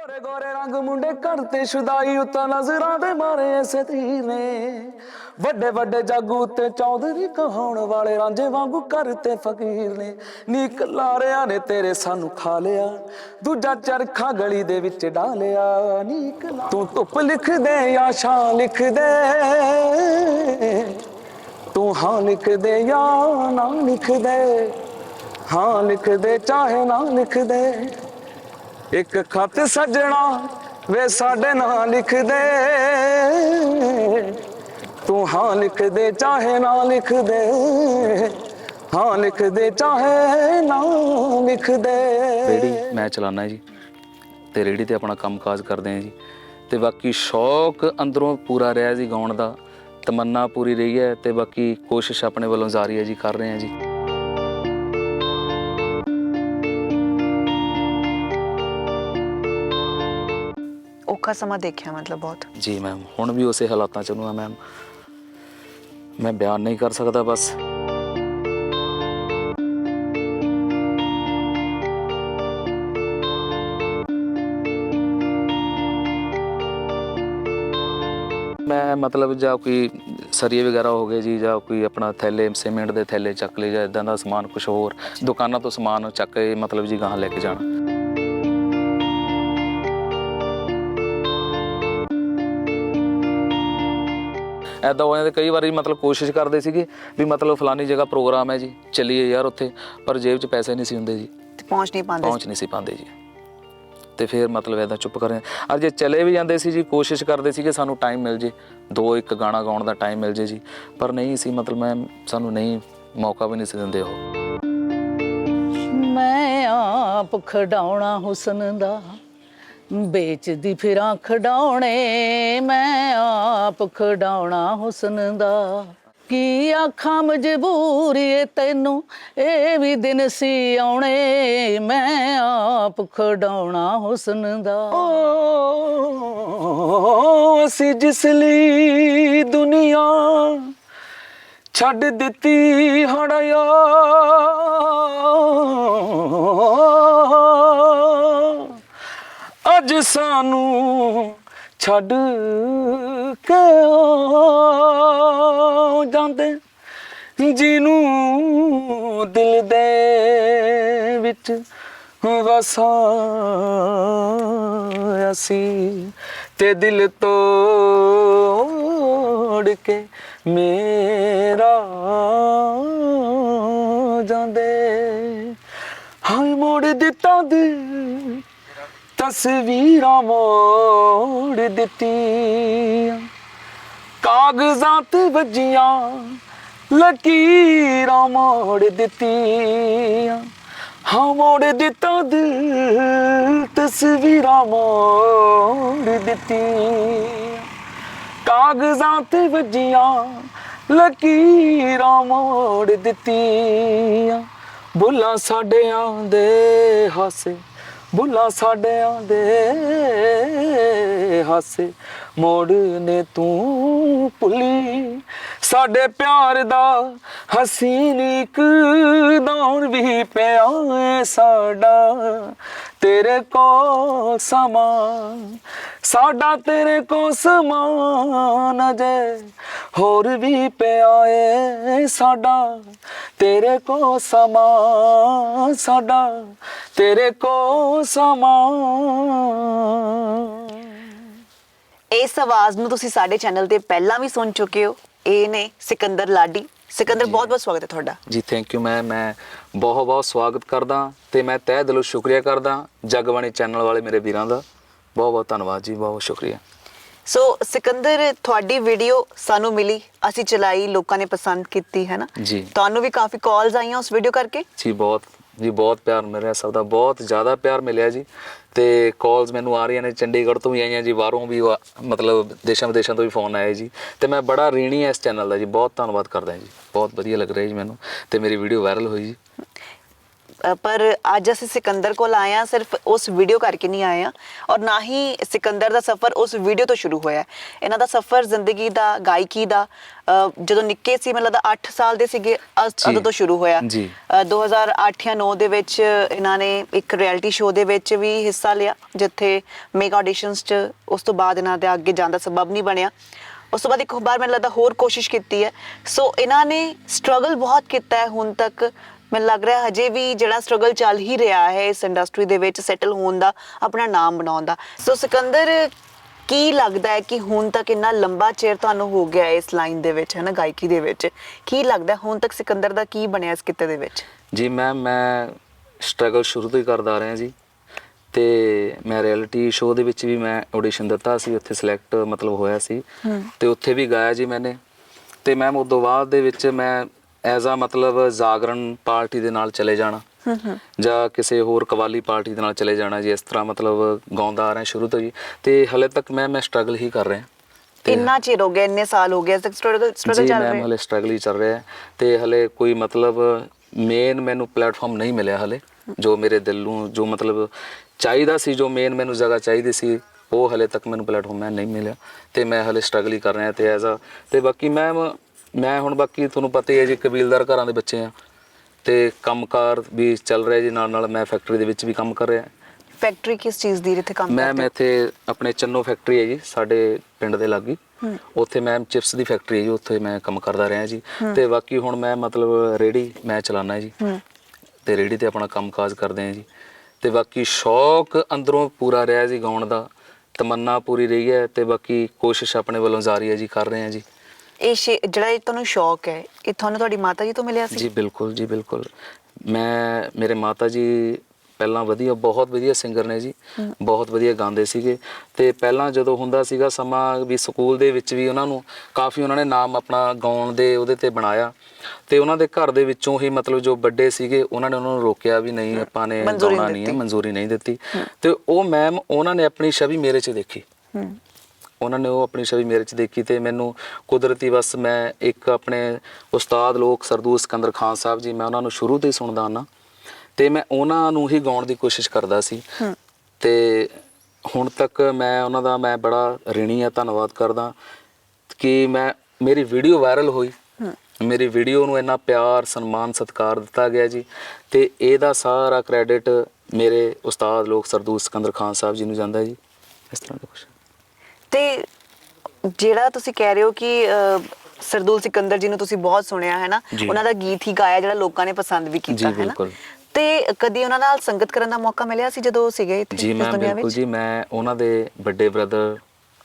ਗੋਰੇ ਗੋਰੇ ਰੰਗ ਮੁੰਡੇ ਕਰਤੇ ਸ਼ੁਦਾਈ ਉਤਾ ਨਜ਼ਰਾਂ ਦੇ ਮਾਰੇ ਐਸੇ ਤੀਰ ਨੇ। ਵੱਡੇ ਵੱਡੇ ਜਾਗੂ ਤੇ ਚੌਧਰੀ ਕਹਾਉਣ ਵਾਲੇ ਰਾਂਝੇ ਵਾਂਗੂ ਕਰਤੇ ਫਕੀਰ ਨੇ। ਨੀਕ ਲਾਰਿਆਂ ਨੇ ਤੇਰੇ ਸਾਨੂੰ ਖਾ ਲਿਆ, ਦੂਜਾ ਚਰਖਾ ਗਲੀ ਦੇ ਵਿੱਚ ਡਾਲਿਆ ਨੀਕ ਤੂੰ ਧੁੱਪ ਲਿਖ ਦੇ ਜਾਂ ਛਾਂ ਲਿਖ ਦੇ। ਤੂੰ ਹਾਂ ਲਿਖ ਦੇ ਜਾਂ ਨਾ ਲਿਖ ਦੇ। ਹਾਂ ਲਿਖ ਦੇ, ਚਾਹੇ ਨਾ ਲਿਖ ਦੇ। ਇੱਕ ਖਤ ਸੱਜਣਾ ਵੇ ਸਾਡੇ ਨਾਂ ਲਿਖ ਦੇ ਤੂੰ ਹਾਂ ਲਿਖ ਦੇ ਚਾਹੇ ਨਾ ਲਿਖ ਦੇ ਹਾਂ ਲਿਖ ਦੇ ਚਾਹੇ ਨਾ ਲਿਖ ਦੇ ਰੇੜੀ ਮੈਂ ਚਲਾਨਾ ਜੀ, ਤੇ ਰੇੜੀ ਤੇ ਆਪਣਾ ਕੰਮਕਾਜ ਕਰਦੇ ਆ ਜੀ। ਤੇ ਬਾਕੀ ਸ਼ੌਕ ਅੰਦਰੋਂ ਪੂਰਾ ਰਿਹਾ ਜੀ ਗਾਉਣ ਦਾ। ਤਮੰਨਾ ਪੂਰੀ ਰਹੀ ਹੈ ਤੇ ਬਾਕੀ ਕੋਸ਼ਿਸ਼ ਆਪਣੇ ਵੱਲੋਂ ਜਾਰੀ ਹੈ ਜੀ, ਕਰ ਰਹੇ ਆ ਜੀ। ਔਖਾ ਸਮਾਂ ਦੇਖਿਆ ਮਤਲਬ ਬਹੁਤ। ਜੀ ਮੈਮ ਹੁਣ ਵੀ ਉਸੇ ਹਾਲਾਤਾਂ ਚ ਨੂੰ ਮੈਮ ਮੈਂ ਬਿਆਨ ਨਹੀਂ ਕਰ ਸਕਦਾ ਬਸ। ਮੈਂ ਮਤਲਬ ਜਾਂ ਕੋਈ ਸਰੀਏ ਵਗੈਰਾ ਹੋ ਗਏ ਜੀ, ਜਾਂ ਕੋਈ ਆਪਣਾ ਥੈਲੇ, ਸੀਮੈਂਟ ਦੇ ਥੈਲੇ ਚੱਕ ਲਏ ਜਾਂ ਇਦਾਂ ਦਾ ਸਮਾਨ ਕੁਝ ਹੋਰ, ਦੁਕਾਨਾਂ ਤੋਂ ਸਮਾਨ ਚੱਕ ਕੇ ਮਤਲਬ ਜੀ ਗਾਹਾਂ ਲੈ ਕੇ ਜਾਣਾ। ਐਦਾਂ ਹੋ ਜਾਂਦਾ ਕਈ ਵਾਰੀ ਮਤਲਬ ਕੋਸ਼ਿਸ਼ ਕਰਦੇ ਸੀਗੇ ਵੀ ਮਤਲਬ ਫਲਾਨੀ ਜਗ੍ਹਾ ਪ੍ਰੋਗਰਾਮ ਹੈ ਜੀ ਚੱਲੀਏ ਯਾਰ ਉੱਥੇ ਪਰ ਜੇਬ 'ਚ ਪੈਸੇ ਨਹੀਂ ਸੀ ਹੁੰਦੇ ਜੀ। ਤੇ ਪਹੁੰਚ ਨਹੀਂ ਪਾਉਂਦੇ ਪਹੁੰਚ ਨਹੀਂ ਸੀ ਪਾਉਂਦੇ ਜੀ। ਤੇ ਫਿਰ ਮਤਲਬ ਐਦਾਂ ਚੁੱਪ ਕਰ ਰਹੇ ਔਰ ਜੇ ਚਲੇ ਵੀ ਜਾਂਦੇ ਸੀ ਜੀ ਕੋਸ਼ਿਸ਼ ਕਰਦੇ ਸੀ ਕਿ ਸਾਨੂੰ ਟਾਈਮ ਮਿਲ ਜੇ। ਦੋ ਇੱਕ ਗਾਣਾ ਗਾਉਣ ਦਾ ਟਾਈਮ ਮਿਲ ਜੇ ਜੀ। ਪਰ ਨਹੀਂ ਸੀ ਮਤਲਬ ਮੈਂ ਸਾਨੂੰ ਨਹੀਂ ਮੌਕਾ ਵੀ ਨਹੀਂ ਸੀ ਦਿੰਦੇ ਉਹ। ਮੈਂ ਆਪ ਖਡਾਉਣਾ ਹੁਸਨ ਦਾ। ਵੇਚਦੀ ਫਿਰਾਂ ਖਡਾਉਣੇ ਮੈਂ ਆਪ ਖਡਾਉਣਾ ਹੁਸਨ ਦਾ। ਕੀ ਆਖਾਂ ਮਜਬੂਰੀ ਏ ਤੈਨੂੰ ਇਹ ਵੀ ਦਿਨ ਸੀ ਆਉਣੇ, ਮੈਂ ਆਪ ਖਡਾਉਣਾ ਹੁਸਨ ਦਾ। ਓ ਅਸੀਂ ਜਿਸ ਲਈ ਦੁਨੀਆ ਛੱਡ ਦਿੱਤੀ ਹੜਿਆ ਅੱਜ ਸਾਨੂੰ ਛੱਡ ਕੇ ਜਾਂਦੇ ਜਿਹਨੂੰ ਦਿਲ ਦੇ ਵਿੱਚ ਵਸਾਇਆ ਸੀ ਤੇ ਦਿਲ ਤੋੜ ਕੇ ਮੇਰਾ ਜਾਂਦੇ। ਹਾਏ ਮੋੜ ਦਿੱਤਾ ਦਿਲ ਤਸਵੀਰਾਂ ਮੋੜ ਦਿੱਤੀਆਂ। ਕਾਗਜ਼ਾਂ ਤੇ ਵੱਜੀਆਂ, ਲਕੀਰਾਂ ਮੋੜ ਦਿੱਤੀਆਂ। ਹਾਂ, ਮੋੜ ਦਿੱਤਾ ਦਿਲ ਤਸਵੀਰਾਂ ਮੋੜ ਦਿੱਤੀਆਂ। ਕਾਗਜ਼ਾਂ ਤੇ ਵੱਜੀਆਂ, ਲਕੀਰਾਂ ਮੋੜ ਦਿੱਤੀਆਂ। ਬੁੱਲਾਂ ਸਾਡਿਆਂ ਦੇ ਹਾਸੇ ਬੁੱਲਾਂ ਸਾਡਿਆਂ ਦੇ ਹਾਸੇ ਮੋੜ ਨੇ ਤੂੰ ਭੁੱਲੀ ਸਾਡੇ ਪਿਆਰ ਦਾ ਹਸੀਨ ਇੱਕ ਦੌਰ ਵੀ ਪਿਆ ਏ ਸਾਡਾ। ਤੇਰੇ ਕੋ ਸਮਾਂ, ਸਾਡਾ ਤੇਰੇ ਕੋ ਸਮਾਨ ਅਜੇ ਹੋਰ ਵੀ ਪਿਆ ਏ ਸਾਡਾ। ਤੇਰੇ ਕੋ ਸਮਾਂ, ਸਾਡਾ ਤੇਰੇ ਕੋ ਸਮਾਂ। ਇਸ ਆਵਾਜ਼ ਨੂੰ ਤੁਸੀਂ ਸਾਡੇ ਚੈਨਲ ਤੇ ਪਹਿਲਾਂ ਵੀ ਸੁਣ ਚੁੱਕੇ ਹੋ। ਇਹ ਨੇ ਸਿਕੰਦਰ ਲਾਡੀ। ਸਿਕੰਦਰ ਬਹੁਤ ਬਹੁਤ ਸਵਾਗਤ ਹੈ ਤੁਹਾਡਾ। ਜੀ ਥੈਂਕ ਯੂ ਮੈਂ ਮੈਂ ਬਹੁਤ ਬਹੁਤ ਸਵਾਗਤ ਕਰਦਾ ਤੇ ਮੈਂ ਤਹਿ ਦਿਲੋਂ ਸ਼ੁਕਰੀਆ ਕਰਦਾ ਜਗਬਾਣੀ ਚੈਨਲ ਵਾਲੇ ਮੇਰੇ ਵੀਰਾਂ ਦਾ। ਬਹੁਤ ਬਹੁਤ ਧੰਨਵਾਦ ਜੀ ਬਹੁਤ ਬਹੁਤ ਸ਼ੁਕਰੀਆ। ਸੋ ਸਿਕੰਦਰ ਤੁਹਾਡੀ ਵੀਡੀਓ ਸਾਨੂੰ ਮਿਲੀ। ਅਸੀਂ ਚਲਾਈ ਲੋਕਾਂ ਨੇ ਪਸੰਦ ਕੀਤੀ ਹੈ ਨਾ? ਜੀ। ਤੁਹਾਨੂੰ ਵੀ ਕਾਫੀ ਕਾਲਸ ਆਈਆਂ ਉਸ ਵੀਡੀਓ ਕਰਕੇ? ਜੀ ਬਹੁਤ। ਜੀ, ਬਹੁਤ ਪਿਆਰ ਮਿਲ ਰਿਹਾ ਸਭ ਦਾ, ਬਹੁਤ ਜ਼ਿਆਦਾ ਪਿਆਰ ਮਿਲਿਆ ਜੀ। ਤੇ ਕਾਲਸ ਮੈਨੂੰ ਆ ਰਹੀਆਂ ਨੇ, ਚੰਡੀਗੜ੍ਹ ਤੋਂ ਵੀ ਆਈਆਂ ਜੀ, ਬਾਹਰੋਂ ਵੀ ਮਤਲਬ ਦੇਸ਼ਾਂ ਵਿਦੇਸ਼ਾਂ ਤੋਂ ਵੀ ਫੋਨ ਆਏ ਜੀ। ਤੇ ਮੈਂ ਬੜਾ ਰੀਣੀ ਹਾਂ ਇਸ ਚੈਨਲ ਦਾ ਜੀ, ਬਹੁਤ ਧੰਨਵਾਦ ਕਰਦਾ ਜੀ। ਬਹੁਤ ਵਧੀਆ ਲੱਗ ਰਿਹਾ ਜੀ ਮੈਨੂੰ, ਤੇ ਮੇਰੀ ਵੀਡੀਓ ਵਾਇਰਲ ਹੋਈ ਜੀ। ਅ, ਪਰ ਅੱਜ ਅਸੀਂ ਸਿਕੰਦਰ ਕੋਲ ਆਏ ਆ ਸਿਰਫ ਉਸ ਵੀਡੀਓ ਕਰਕੇ ਨਹੀਂ ਆਏ ਆ ਔਰ ਨਾ ਹੀ ਸਿਕੰਦਰ ਦਾ ਸਫ਼ਰ ਉਸ ਵੀਡੀਓ ਤੋਂ ਸ਼ੁਰੂ ਹੋਇਆ ਹੈ। ਇਹਨਾਂ ਦਾ ਸਫ਼ਰ ਜ਼ਿੰਦਗੀ ਦਾ ਗਾਇਕੀ ਦਾ ਅ, ਜਦੋਂ ਨਿੱਕੇ ਸੀ ਮੈਨੂੰ ਲੱਗਦਾ 8 ਸਾਲ ਦੇ ਸੀਗੇ ਅਸ- ਜੀ। ਉਦੋਂ ਤੋਂ ਸ਼ੁਰੂ ਹੋਇਆ ਜੀ। ਅ, 2008 ਜਾਂ 9 ਦੇ ਵਿੱਚ ਇਹਨਾਂ ਨੇ ਇੱਕ ਰਿਐਲਿਟੀ ਸ਼ੋਅ ਦੇ ਵਿੱਚ ਵੀ ਹਿੱਸਾ ਲਿਆ ਜਿੱਥੇ ਮੇਗਾ ਆਡੀਸ਼ਨਸ 'ਚ ਉਸ ਤੋਂ ਬਾਅਦ ਇਹਨਾਂ ਦੇ ਅੱਗੇ ਜਾਣ ਦਾ ਸਬਬ ਨਹੀਂ ਬਣਿਆ ਉਸ ਤੋਂ ਬਾਅਦ ਇੱਕ ਵਾਰ ਮੈਨੂੰ ਲੱਗਦਾ ਹੋਰ ਕੋਸ਼ਿਸ਼ ਕੀਤੀ ਹੈ ਸੋ ਇਹਨਾਂ ਨੇ ਸਟਰਗਲ ਬਹੁਤ ਕੀਤਾ ਹੈ ਹੁਣ ਤੱਕ ਮੈਨੂੰ ਲੱਗ ਰਿਹਾ ਹਜੇ ਵੀ ਜਿਹੜਾ ਸਟਰਗਲ ਚੱਲ ਹੀ ਰਿਹਾ ਹੈ ਇਸ ਇੰਡਸਟਰੀ ਦੇ ਵਿੱਚ ਸੈਟਲ ਹੋਣ ਦਾ ਆਪਣਾ ਨਾਮ ਬਣਾਉਣ ਦਾ। ਸੋ ਸਿਕੰਦਰ ਕੀ ਲੱਗਦਾ ਹੈ ਕਿ ਹੁਣ ਤੱਕ ਇੰਨਾ ਲੰਬਾ ਚਿਰ ਤੁਹਾਨੂੰ ਹੋ ਗਿਆ ਇਸ ਲਾਈਨ ਦੇ ਵਿੱਚ ਹੈ ਨਾ ਗਾਇਕੀ ਦੇ ਵਿੱਚ? ਕੀ ਲੱਗਦਾ ਹੁਣ ਤੱਕ ਸਿਕੰਦਰ ਦਾ ਕੀ ਬਣਿਆ ਇਸ ਕਿੱਤੇ ਦੇ ਵਿੱਚ? ਜੀ ਮੈਮ ਮੈਂ ਸਟਰਗਲ ਸ਼ੁਰੂ ਤੋਂ ਹੀ ਕਰਦਾ ਆ ਰਿਹਾ ਜੀ। ਤੇ ਮੈਂ ਰਿਐਲਿਟੀ ਸ਼ੋਅ ਦੇ ਵਿੱਚ ਵੀ ਮੈਂ ਆਡੀਸ਼ਨ ਦਿੱਤਾ ਸੀ ਉੱਥੇ ਸਿਲੈਕਟ ਮਤਲਬ ਹੋਇਆ ਸੀ। ਤੇ ਉੱਥੇ ਵੀ ਗਾਇਆ ਜੀ ਮੈਨੇ। ਤੇ ਮੈਮ ਉਸ ਤੋਂ ਬਾਅਦ ਦੇ ਵਿੱਚ ਮੈਂ ਐਜ਼ ਆ ਮਤਲਬ ਜਾਗਰਣ ਪਾਰਟੀ ਦੇ ਨਾਲ ਚਲੇ ਜਾਣਾ। ਜਾਂ ਕਿਸੇ ਹੋਰ ਕਵਾਲੀ ਪਾਰਟੀ ਦੇ ਨਾਲ ਚਲੇ ਜਾਣਾ ਜੀ ਇਸ ਤਰ੍ਹਾਂ ਮਤਲਬ ਗਾਉਂਦਾ ਆ ਰਿਹਾ ਸ਼ੁਰੂ ਤੋਂ ਜੀ। ਤੇ ਹਲੇ ਤੱਕ ਮੈਂ ਮੈਂ ਸਟਰਗਲ ਹੀ ਕਰ ਰਿਹਾ। ਇੰਨਾ ਚਿਰ ਹੋ ਗਿਆ ਇੰਨੇ ਸਾਲ ਹੋ ਗਏ ਤੱਕ ਸਟਰਗਲ ਸਟਰਗਲ ਚੱਲ ਰਿਹਾ। ਹਲੇ ਸਟਰਗਲ ਹੀ ਚੱਲ ਰਿਹਾ। ਹੈ ਤੇ ਹਲੇ ਕੋਈ ਮਤਲਬ ਮੇਨ ਮੈਨੂੰ ਪਲੇਟਫਾਰਮ ਨਹੀਂ ਮਿਲਿਆ ਹਲੇ। ਜੋ ਮੇਰੇ ਦਿਲ ਨੂੰ ਜੋ ਮਤਲਬ ਚਾਹੀਦਾ ਸੀ ਜੋ ਮੇਨ ਮੈਨੂੰ ਜਗ੍ਹਾ ਚਾਹੀਦੀ ਸੀ ਉਹ ਹਲੇ ਤੱਕ ਮੈਨੂੰ ਪਲੇਟਫਾਰਮ ਮੈਂ ਨਹੀਂ ਮਿਲਿਆ। ਤੇ ਮੈਂ ਹਲੇ ਸਟਰਗਲ ਹੀ ਕਰ ਰਿਹਾ ਤੇ ਐਜ਼ ਆ ਤੇ ਬਾਕੀ ਮੈਮ ਮੈਂ ਹੁਣ ਬਾਕੀ ਤੁਹਾਨੂੰ ਪਤਾ ਹੀ ਹੈ ਜੀ ਕਬੀਲਦਾਰ ਘਰਾਂ ਦੇ ਬੱਚੇ ਆ। ਤੇ ਕੰਮਕਾਰ ਵੀ ਚੱਲ ਰਿਹਾ ਜੀ ਨਾਲ ਨਾਲ ਮੈਂ ਫੈਕਟਰੀ ਦੇ ਵਿੱਚ ਵੀ ਕੰਮ ਕਰ ਰਿਹਾ। ਫੈਕਟਰੀ ਕਿਸ ਚੀਜ਼ ਦੀ ਜਿੱਥੇ ਕੰਮ ਮੈਂ ਕਰਦੇ? ਮੈਂ ਇੱਥੇ ਆਪਣੇ ਚੰਨੋ ਫੈਕਟਰੀ ਹੈ ਜੀ ਸਾਡੇ ਪਿੰਡ ਦੇ ਲਾਗੀ। ਉੱਥੇ ਮੈਂ ਚਿਪਸ ਦੀ ਫੈਕਟਰੀ ਹੈ ਜੀ ਉੱਥੇ ਮੈਂ ਕੰਮ ਕਰਦਾ ਰਿਹਾ ਜੀ। ਤੇ ਬਾਕੀ ਹੁਣ ਮੈਂ ਮਤਲਬ ਰੇੜੀ ਮੈਂ ਚਲਾਉਣਾ ਜੀ। ਤੇ ਰੇੜੀ ਤੇ ਆਪਣਾ ਕੰਮਕਾਜ ਕਰਦੇ ਹਾਂ ਜੀ। ਤੇ ਬਾਕੀ ਸ਼ੌਕ ਅੰਦਰੋਂ ਪੂਰਾ ਰਿਹਾ ਜੀ ਗਾਉਣ ਦਾ। ਤਮੰਨਾ ਪੂਰੀ ਰਹੀ ਹੈ ਤੇ ਬਾਕੀ ਕੋਸ਼ਿਸ਼ ਆਪਣੇ ਵੱਲੋਂ ਜਾਰੀ ਹੈ ਜੀ ਕਰ ਰਹੇ ਹਾਂ ਜੀ। ਇਹ ਸ਼ੇ- ਜਿਹੜਾ ਇਹ ਤੁਹਾਨੂੰ ਸ਼ੌਕ ਹੈ ਇਹ ਤੁਹਾਨੂੰ ਤੁਹਾਡੀ ਮਾਤਾ ਜੀ ਤੋਂ ਮਿਲਿਆ ਸੀ? ਜੀ ਬਿਲਕੁਲ ਜੀ ਬਿਲਕੁਲ। ਮੈਂ ਮੇਰੇ ਮਾਤਾ ਜੀ ਪਹਿਲਾਂ ਵਧੀਆ ਬਹੁਤ ਵਧੀਆ ਸਿੰਗਰ ਨੇ ਜੀ। ਬਹੁਤ ਵਧੀਆ ਗਾਉਂਦੇ ਸੀਗੇ। ਤੇ ਪਹਿਲਾਂ ਜਦੋਂ ਹੁੰਦਾ ਸੀਗਾ ਸਮਾਂ ਵੀ ਸਕੂਲ ਦੇ ਵਿੱਚ ਵੀ ਉਹਨਾਂ ਨੂੰ ਕਾਫੀ ਉਹਨਾਂ ਨੇ ਨਾਮ ਆਪਣਾ ਗਾਉਣ ਦੇ ਉਹਦੇ ਤੇ ਬਣਾਇਆ। ਤੇ ਉਹਨਾਂ ਦੇ ਘਰ ਦੇ ਵਿੱਚੋਂ ਹੀ ਮਤਲਬ ਜੋ ਵੱਡੇ ਸੀਗੇ ਉਹਨਾਂ ਨੇ ਉਹਨਾਂ ਨੂੰ ਰੋਕਿਆ ਵੀ ਨਹੀਂ ਆਪਾਂ ਨੇ ਮਨਜ਼ੂਰੀ ਗਾਉਣਾ ਨਹੀਂ ਨਹੀਂ ਹੈ ਦਿੱਤੀ। ਮਨਜ਼ੂਰੀ ਨਹੀਂ ਦਿੱਤੀ। ਤੇ ਉਹ ਮੈਮ ਉਹਨਾਂ ਨੇ ਆਪਣੀ ਛਵੀ ਮੇਰੇ 'ਚ ਦੇਖੀ। ਹੂੰ। ਉਹਨਾਂ ਨੇ ਉਹ ਆਪਣੀ ਛਵੀ ਮੇਰੇ 'ਚ ਦੇਖੀ ਤੇ ਮੈਨੂੰ ਕੁਦਰਤੀ ਬਸ ਮੈਂ ਇੱਕ ਆਪਣੇ ਉਸਤਾਦ ਲੋਕ ਸਰਦੂਲ ਸਿਕੰਦਰ ਖਾਨ ਸਾਹਿਬ ਜੀ ਮੈਂ ਉਹਨਾਂ ਨੂੰ ਸ਼ੁਰੂ ਤੋਂ ਹੀ ਸੁਣਦਾ ਆਨਾ ਤੇ ਮੈਂ ਉਹਨਾਂ ਨੂੰ ਹੀ ਗਾਉਣ ਦੀ ਕੋਸ਼ਿਸ਼ ਕਰਦਾ ਸੀ। ਤੇ ਹੁਣ ਤੱਕ ਮੈਂ ਉਹਨਾਂ ਦਾ ਮੈਂ ਬੜਾ ਰਿਣੀ ਆ ਧੰਨਵਾਦ ਕਰਦਾ ਕਿ ਮੈਂ ਮੇਰੀ ਵੀਡੀਓ ਵਾਇਰਲ ਹੋਈ। ਮੇਰੀ ਵੀਡੀਓ ਨੂੰ ਇੰਨਾ ਪਿਆਰ ਸਨਮਾਨ ਸਤਿਕਾਰ ਦਿੱਤਾ ਗਿਆ ਜੀ ਤੇ ਇਹਦਾ ਸਾਰਾ ਕ੍ਰੈਡਿਟ ਮੇਰੇ ਉਸਤਾਦ ਲੋਕ ਸਰਦੂਲ ਸਿਕੰਦਰ ਖਾਨ ਸਾਹਿਬ ਜੀ ਨੂੰ ਜਾਂਦਾ ਜੀ। ਇਸ ਤਰ੍ਹਾਂ ਦਾ ਕੁਛ। ਤੇ ਜਿਹੜਾ ਤੁਸੀਂ ਕਹਿ ਰਹੇ ਹੋ ਕਿ ਸਰਦੂਲ ਸਿਕੰਦਰ ਜੀ ਨੂੰ ਤੁਸੀਂ ਬਹੁਤ ਸੁਣਿਆ ਹੈ ਨਾ? ਜੀ। ਉਹਨਾਂ ਦਾ ਗੀਤ ਹੀ ਗਾਇਆ ਜਿਹੜਾ ਲੋਕਾਂ ਨੇ ਪਸੰਦ ਵੀ ਕੀਤਾ ਜੀ, ਹੈ ਨਾ? ਬਿਲਕੁਲ। ਤੇ ਕਦੀ ਉਹਨਾਂ ਨਾਲ ਸੰਗਤ ਕਰਨ ਦਾ ਮੌਕਾ ਮਿਲਿਆ ਸੀ ਜਦੋਂ ਉਹ ਸੀਗੇ ਇੱਥੇ ਜੀ ਇਸ ਮੈਂ ਦੁਨੀਆ ਬਿਲਕੁਲ ਵਿੱਚ? ਜੀ ਮੈਂ ਉਹਨਾਂ ਦੇ ਵੱਡੇ ਬ੍ਰਦਰ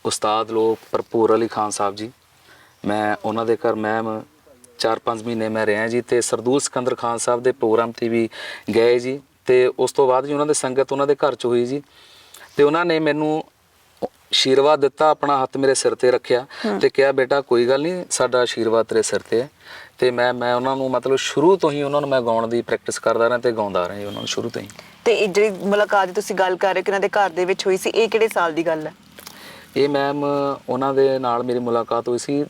ਉਸਤਾਦ ਲੋਕ ਭਰਪੂਰ ਅਲੀ ਖਾਨ ਸਾਹਿਬ ਜੀ। ਮੈਂ ਉਹਨਾਂ ਦੇ ਘਰ ਮੈਮ 4-5 ਮਹੀਨੇ ਮੈਂ ਰਿਹਾ ਜੀ ਤੇ ਸਰਦੂਲ ਸਿਕੰਦਰ ਖਾਨ ਸਾਹਿਬ ਦੇ ਪ੍ਰੋਗਰਾਮ ਤੇ ਵੀ ਗਏ ਜੀ। ਤੇ ਉਸ ਤੋਂ ਬਾਅਦ ਜੀ ਉਹਨਾਂ ਦੇ ਸੰਗਤ ਉਹਨਾਂ ਦੇ ਘਰ ਚ ਹੋਈ ਜੀ। ਤੇ ਉਹਨਾਂ ਨੇ ਮੈਨੂੰ ਆਸ਼ੀਰਵਾਦ ਦਿੱਤਾ ਆਪਣਾ ਹੱਥ ਮੇਰੇ ਸਿਰ ਤੇ ਰੱਖਿਆ ਤੇ ਕਿਹਾ ਬੇਟਾ ਕੋਈ ਗੱਲ ਨਹੀਂ ਸਾਡਾ ਆਸ਼ੀਰਵਾਦ ਤੇਰੇ ਸਿਰ ਤੇ ਹੈ। ਤੇ ਮੈਂ ਮੈਂ ਉਹਨਾਂ ਨੂੰ ਮਤਲਬ ਸ਼ੁਰੂ ਤੋਂ ਹੀ ਉਹਨਾਂ ਨੂੰ ਮੈਂ ਗਾਉਣ ਦੀ ਪ੍ਰੈਕਟਿਸ ਕਰਦਾ ਰਿਹਾ ਤੇ ਗਾਉਂਦਾ ਰਿਹਾ ਉਹਨਾਂ ਨੂੰ ਸ਼ੁਰੂ ਤੋਂ ਹੀ। ਤੇ ਇਹ ਜਿਹੜੀ ਮੁਲਾਕਾਤ ਤੁਸੀਂ ਗੱਲ ਕਰ ਰਹੇ ਹੋ ਕਿ ਉਹਨਾਂ ਦੇ ਘਰ ਦੇ ਵਿੱਚ ਹੋਈ ਸੀ ਇਹ ਕਿਹੜੇ ਸਾਲ ਦੀ ਗੱਲ ਹੈ? ਇਹ ਮੈਮ ਉਹਨਾਂ ਦੇ ਨਾਲ ਮੇਰੀ ਮੁਲਾਕਾਤ ਹੋਈ ਸੀ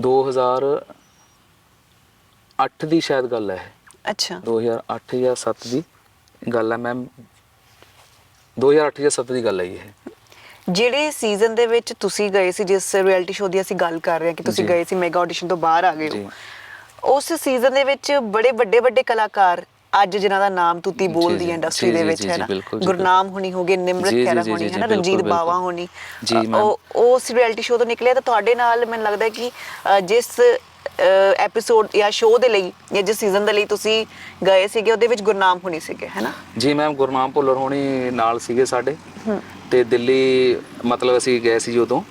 2008 ਦੀ ਸ਼ਾਇਦ ਗੱਲ ਹੈ ਅੱਛਾ। 2008 ਜਾਂ 7 ਦੀ ਗੱਲ ਹੈ ਮੈਮ 2008 ਜਾਂ 7 ਦੀ ਗੱਲ ਹੈ ਇਹ। ਜਿਹੜੇ ਸੀਜ਼ਨ ਦੇ ਵਿੱਚ ਤੁਸੀਂ ਗਏ ਸੀ ਜਿਸ ਰਿਐਲਿਟੀ ਸ਼ੋਅ ਦੀ ਅਸੀਂ ਗੱਲ ਕਰ ਰਹੇ ਹਾਂ ਕਿ ਤੁਸੀਂ ਜੀ। ਗਏ ਸੀ ਮੈਗਾ ਆਡੀਸ਼ਨ ਤੋਂ ਬਾਹਰ ਆ ਗਏ ਜੀ। ਹੋ ਉਸ ਸੀਜ਼ਨ ਦੇ ਵਿੱਚ ਬੜੇ ਵੱਡੇ ਵੱਡੇ ਕਲਾਕਾਰ ਅੱਜ ਜਿਨ੍ਹਾਂ ਦਾ ਨਾਮ ਤੁੱਤੀ ਜੀ, ਬੋਲਦੀ ਜੀ, ਹੈ ਇੰਡਸਟਰੀ ਜੀ, ਦੇ ਜੀ, ਵਿੱਚ ਜੀ, ਹੈ ਨਾ ਬਿਲਕੁਲ, ਜੀ, ਗੁਰਨਾਮ ਹੁਣੀ ਹੋਗੇ ਨਿਮਰਤ ਜੀ, ਜੀ, ਹੋਣੀ ਜੀ, ਹੈ ਨਾ ਬਿਲਕੁਲ, ਰਣਜੀਤ ਬਾਵਾ। ਹੋਣੀ ਜੀ, ਅ, ਮੈਮ। ਉਹ ਉਸ ਰਿਐਲਿਟੀ ਸ਼ੋਅ ਤੋਂ ਨਿਕਲੇ ਤਾਂ ਤੁਹਾਡੇ ਨਾਲ ਮੈਨੂੰ ਲੱਗਦਾ ਹੈ ਕਿ ਅ, ਜਿਸ ਐਪੀਸੋਡ ਜਾਂ ਸ਼ੋਅ ਦੇ ਲਈ ਜਾਂ ਜਿਸ ਸੀਜ਼ਨ ਦੇ ਲਈ ਤੁਸੀਂ ਗਏ ਸੀਗੇ ਉਹਦੇ ਵਿੱਚ ਗੁਰਨਾਮ ਹੁਣੀ ਸੀਗੇ ਹੈ ਨਾ? ਜੀ ਮੈਮ ਗੁਰਨਾਮ ਭੁੱਲਰ ਹੋਣੀ ਨਾਲ ਸੀਗੇ ਸਾਡੇ। ਤੇ ਦਿੱਲੀ ਮਤਲਬ ਅਸੀਂ ਗਏ ਸੀ ਉਦੋਂ।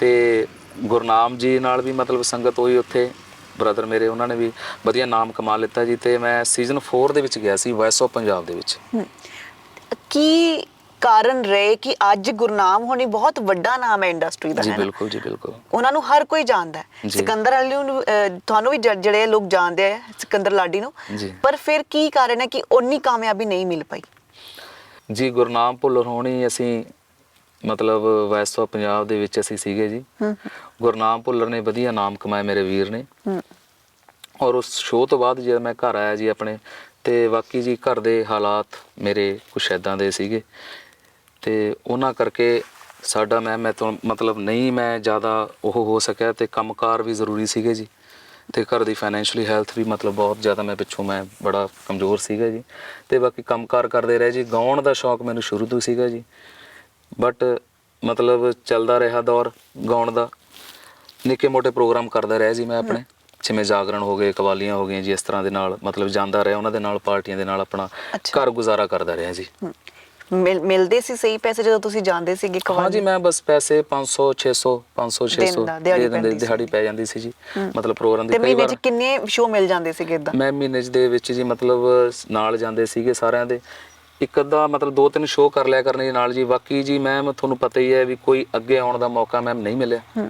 ਤੇ ਗੁਰਨਾਮ ਜੀ ਨਾਲ ਵੀ ਮਤਲਬ ਸੰਗਤ ਹੋਈ ਉੱਥੇ। ਬ੍ਰਦਰ ਮੇਰੇ ਉਹਨਾਂ ਨੇ ਵੀ ਵਧੀਆ ਨਾਮ ਕਮਾ ਲਿੱਤਾ ਜੀ। ਤੇ ਮੈਂ ਸੀਜ਼ਨ 4 ਦੇ ਵਿੱਚ ਗਿਆ ਸੀ ਵੌਇਸ ਆਫ ਪੰਜਾਬ ਦੇ ਵਿੱਚ। ਕੀ ਕਾਰਨ ਰਹੇ ਕਿ ਅੱਜ ਗੁਰਨਾਮ ਹੋਣੀ ਬਹੁਤ ਵੱਡਾ ਨਾਮ ਹੈ ਇੰਡਸਟਰੀ ਦਾ ਜੀ ਹੈ ਨਾ? ਬਿਲਕੁਲ ਜੀ ਬਿਲਕੁਲ। ਉਹਨਾਂ ਨੂੰ ਹਰ ਕੋਈ ਜਾਣਦਾ ਹੈ। ਜੀ। ਸਿਕੰਦਰ ਅਲੀ ਨੂੰ ਅਹ, ਤੁਹਾਨੂੰ ਵੀ ਜ- ਜਿਹੜੇ ਲੋਕ ਜਾਣਦੇ ਆ ਸਿਕੰਦਰ ਲਾਡੀ ਨੂੰ। ਜੀ। ਪਰ ਫਿਰ ਕੀ ਕਾਰਨ ਹੈ ਕਿ ਉਨੀ ਕਾਮਯਾਬੀ ਨਹੀਂ ਮਿਲ ਪਾਈ? ਜੀ ਗੁਰਨਾਮ ਭੁੱਲਰ ਹੋਣੀ ਅਸੀਂ ਮਤਲਬ ਵੌਇਸ ਆਫ ਪੰਜਾਬ ਦੇ ਵਿੱਚ ਅਸੀਂ ਸੀਗੇ ਜੀ। ਗੁਰਨਾਮ ਭੁੱਲਰ ਨੇ ਵਧੀਆ ਨਾਮ ਕਮਾਇਆ ਮੇਰੇ ਵੀਰ ਨੇ। ਹੂੰ। ਔਰ ਉਸ ਸ਼ੋਅ ਤੋਂ ਬਾਅਦ ਜਦ ਮੈਂ ਘਰ ਆਇਆ ਜੀ ਆਪਣੇ ਤੇ ਬਾਕੀ ਜੀ ਘਰ ਦੇ ਹਾਲਾਤ ਮੇਰੇ ਕੁਛ ਐਦਾਂ ਦੇ ਸੀਗੇ। ਤੇ ਉਹਨਾਂ ਕਰਕੇ ਸਾਡਾ ਮੈਂ ਮੈਂ ਤੋਂ ਮਤਲਬ ਨਹੀਂ ਮੈਂ ਜ਼ਿਆਦਾ ਉਹ ਹੋ ਸਕਿਆ ਤੇ ਕੰਮਕਾਰ ਵੀ ਜ਼ਰੂਰੀ ਸੀਗੇ ਜੀ। ਤੇ ਘਰ ਦੀ ਫਾਈਨੈਂਸ਼ੀਅਲੀ ਹੈਲਥ ਵੀ ਮਤਲਬ ਬਹੁਤ ਜ਼ਿਆਦਾ ਮੈਂ ਪਿੱਛੋਂ ਮੈਂ ਬੜਾ ਕਮਜ਼ੋਰ ਸੀਗਾ ਜੀ। ਤੇ ਬਾਕੀ ਕੰਮਕਾਰ ਕਰਦੇ ਰਹੇ ਜੀ। ਗਾਉਣ ਦਾ ਸ਼ੌਕ ਮੈਨੂੰ ਸ਼ੁਰੂ ਤੋਂ ਸੀਗਾ ਜੀ। ਬਟ ਮਤਲਬ ਚੱਲਦਾ ਰਿਹਾ ਦੌਰ ਗਾਉਣ ਦਾ। ਨਿੱਕੇ ਮੋਟੇ ਪ੍ਰੋਗਰਾਮ ਕਰਦਾ ਰਿਹਾ ਜੀ ਮੈਂ ਆਪਣੇ। ਜਿਵੇਂ ਜਾਗਰਣ ਹੋ ਗਏ ਕਵਾਲੀਆਂ ਹੋ ਗਈਆਂ ਜੀ ਇਸ ਤਰ੍ਹਾਂ ਦੇ ਨਾਲ ਮਤਲਬ ਜਾਂਦਾ ਰਿਹਾ ਉਹਨਾਂ ਦੇ ਨਾਲ ਪਾਰਟੀਆਂ ਦੇ ਨਾਲ ਆਪਣਾ। ਘਰ ਗੁਜ਼ਾਰਾ ਕਰਦਾ ਰਿਹਾ ਜੀ। ਮਿਲ- ਮਿਲਦੇ ਸੀ ਸਹੀ ਪੈਸੇ ਜਦੋਂ ਤੁਸੀਂ ਜਾਂਦੇ ਸੀਗੇ ਹਾਂ ਜੀ ਕਵਾਲੀ ਮੈਂ ਬਸ ਪੈਸੇ 500 600 500 600 ਦਿਨ ਦਾ, ਦਿਹਾੜੀ ਦੇ ਦਿੰਦੇ ਪੈਂਦੀ ਸੀ। ਦਿਹਾੜੀ ਪੈ ਜਾਂਦੀ ਸੀ ਜੀ। ਮਤਲਬ ਪ੍ਰੋਗਰਾਮ ਤੇ ਦੀ ਕਈ ਮਹੀਨੇ ਵਾਰ ਚ ਕਿੰਨੇ ਸ਼ੋਅ ਮਿਲ ਜਾਂਦੇ ਸੀਗੇ ਇਦਾਂ ਮੈਂ ਮਹੀਨੇ 'ਚ ਦੇ ਵਿੱਚ ਜੀ ਮਤਲਬ ਨਾਲ ਜਾਂਦੇ ਸੀਗੇ ਸਾਰਿਆਂ ਦੇ। ਇੱਕ ਅੱਧਾ ਮਤਲਬ ਦੋ ਤਿੰਨ ਸ਼ੋਅ ਕਰ ਲਿਆ ਕਰਨੇ ਨਾਲ ਜੀ। ਬਾਕੀ ਜੀ ਮੈਮ ਤੁਹਾਨੂੰ ਪਤਾ ਹੀ ਹੈ ਵੀ ਕੋਈ ਅੱਗੇ ਆਉਣ ਦਾ ਮੌਕਾ ਮੈਮ ਨਹੀਂ ਮਿਲਿਆ।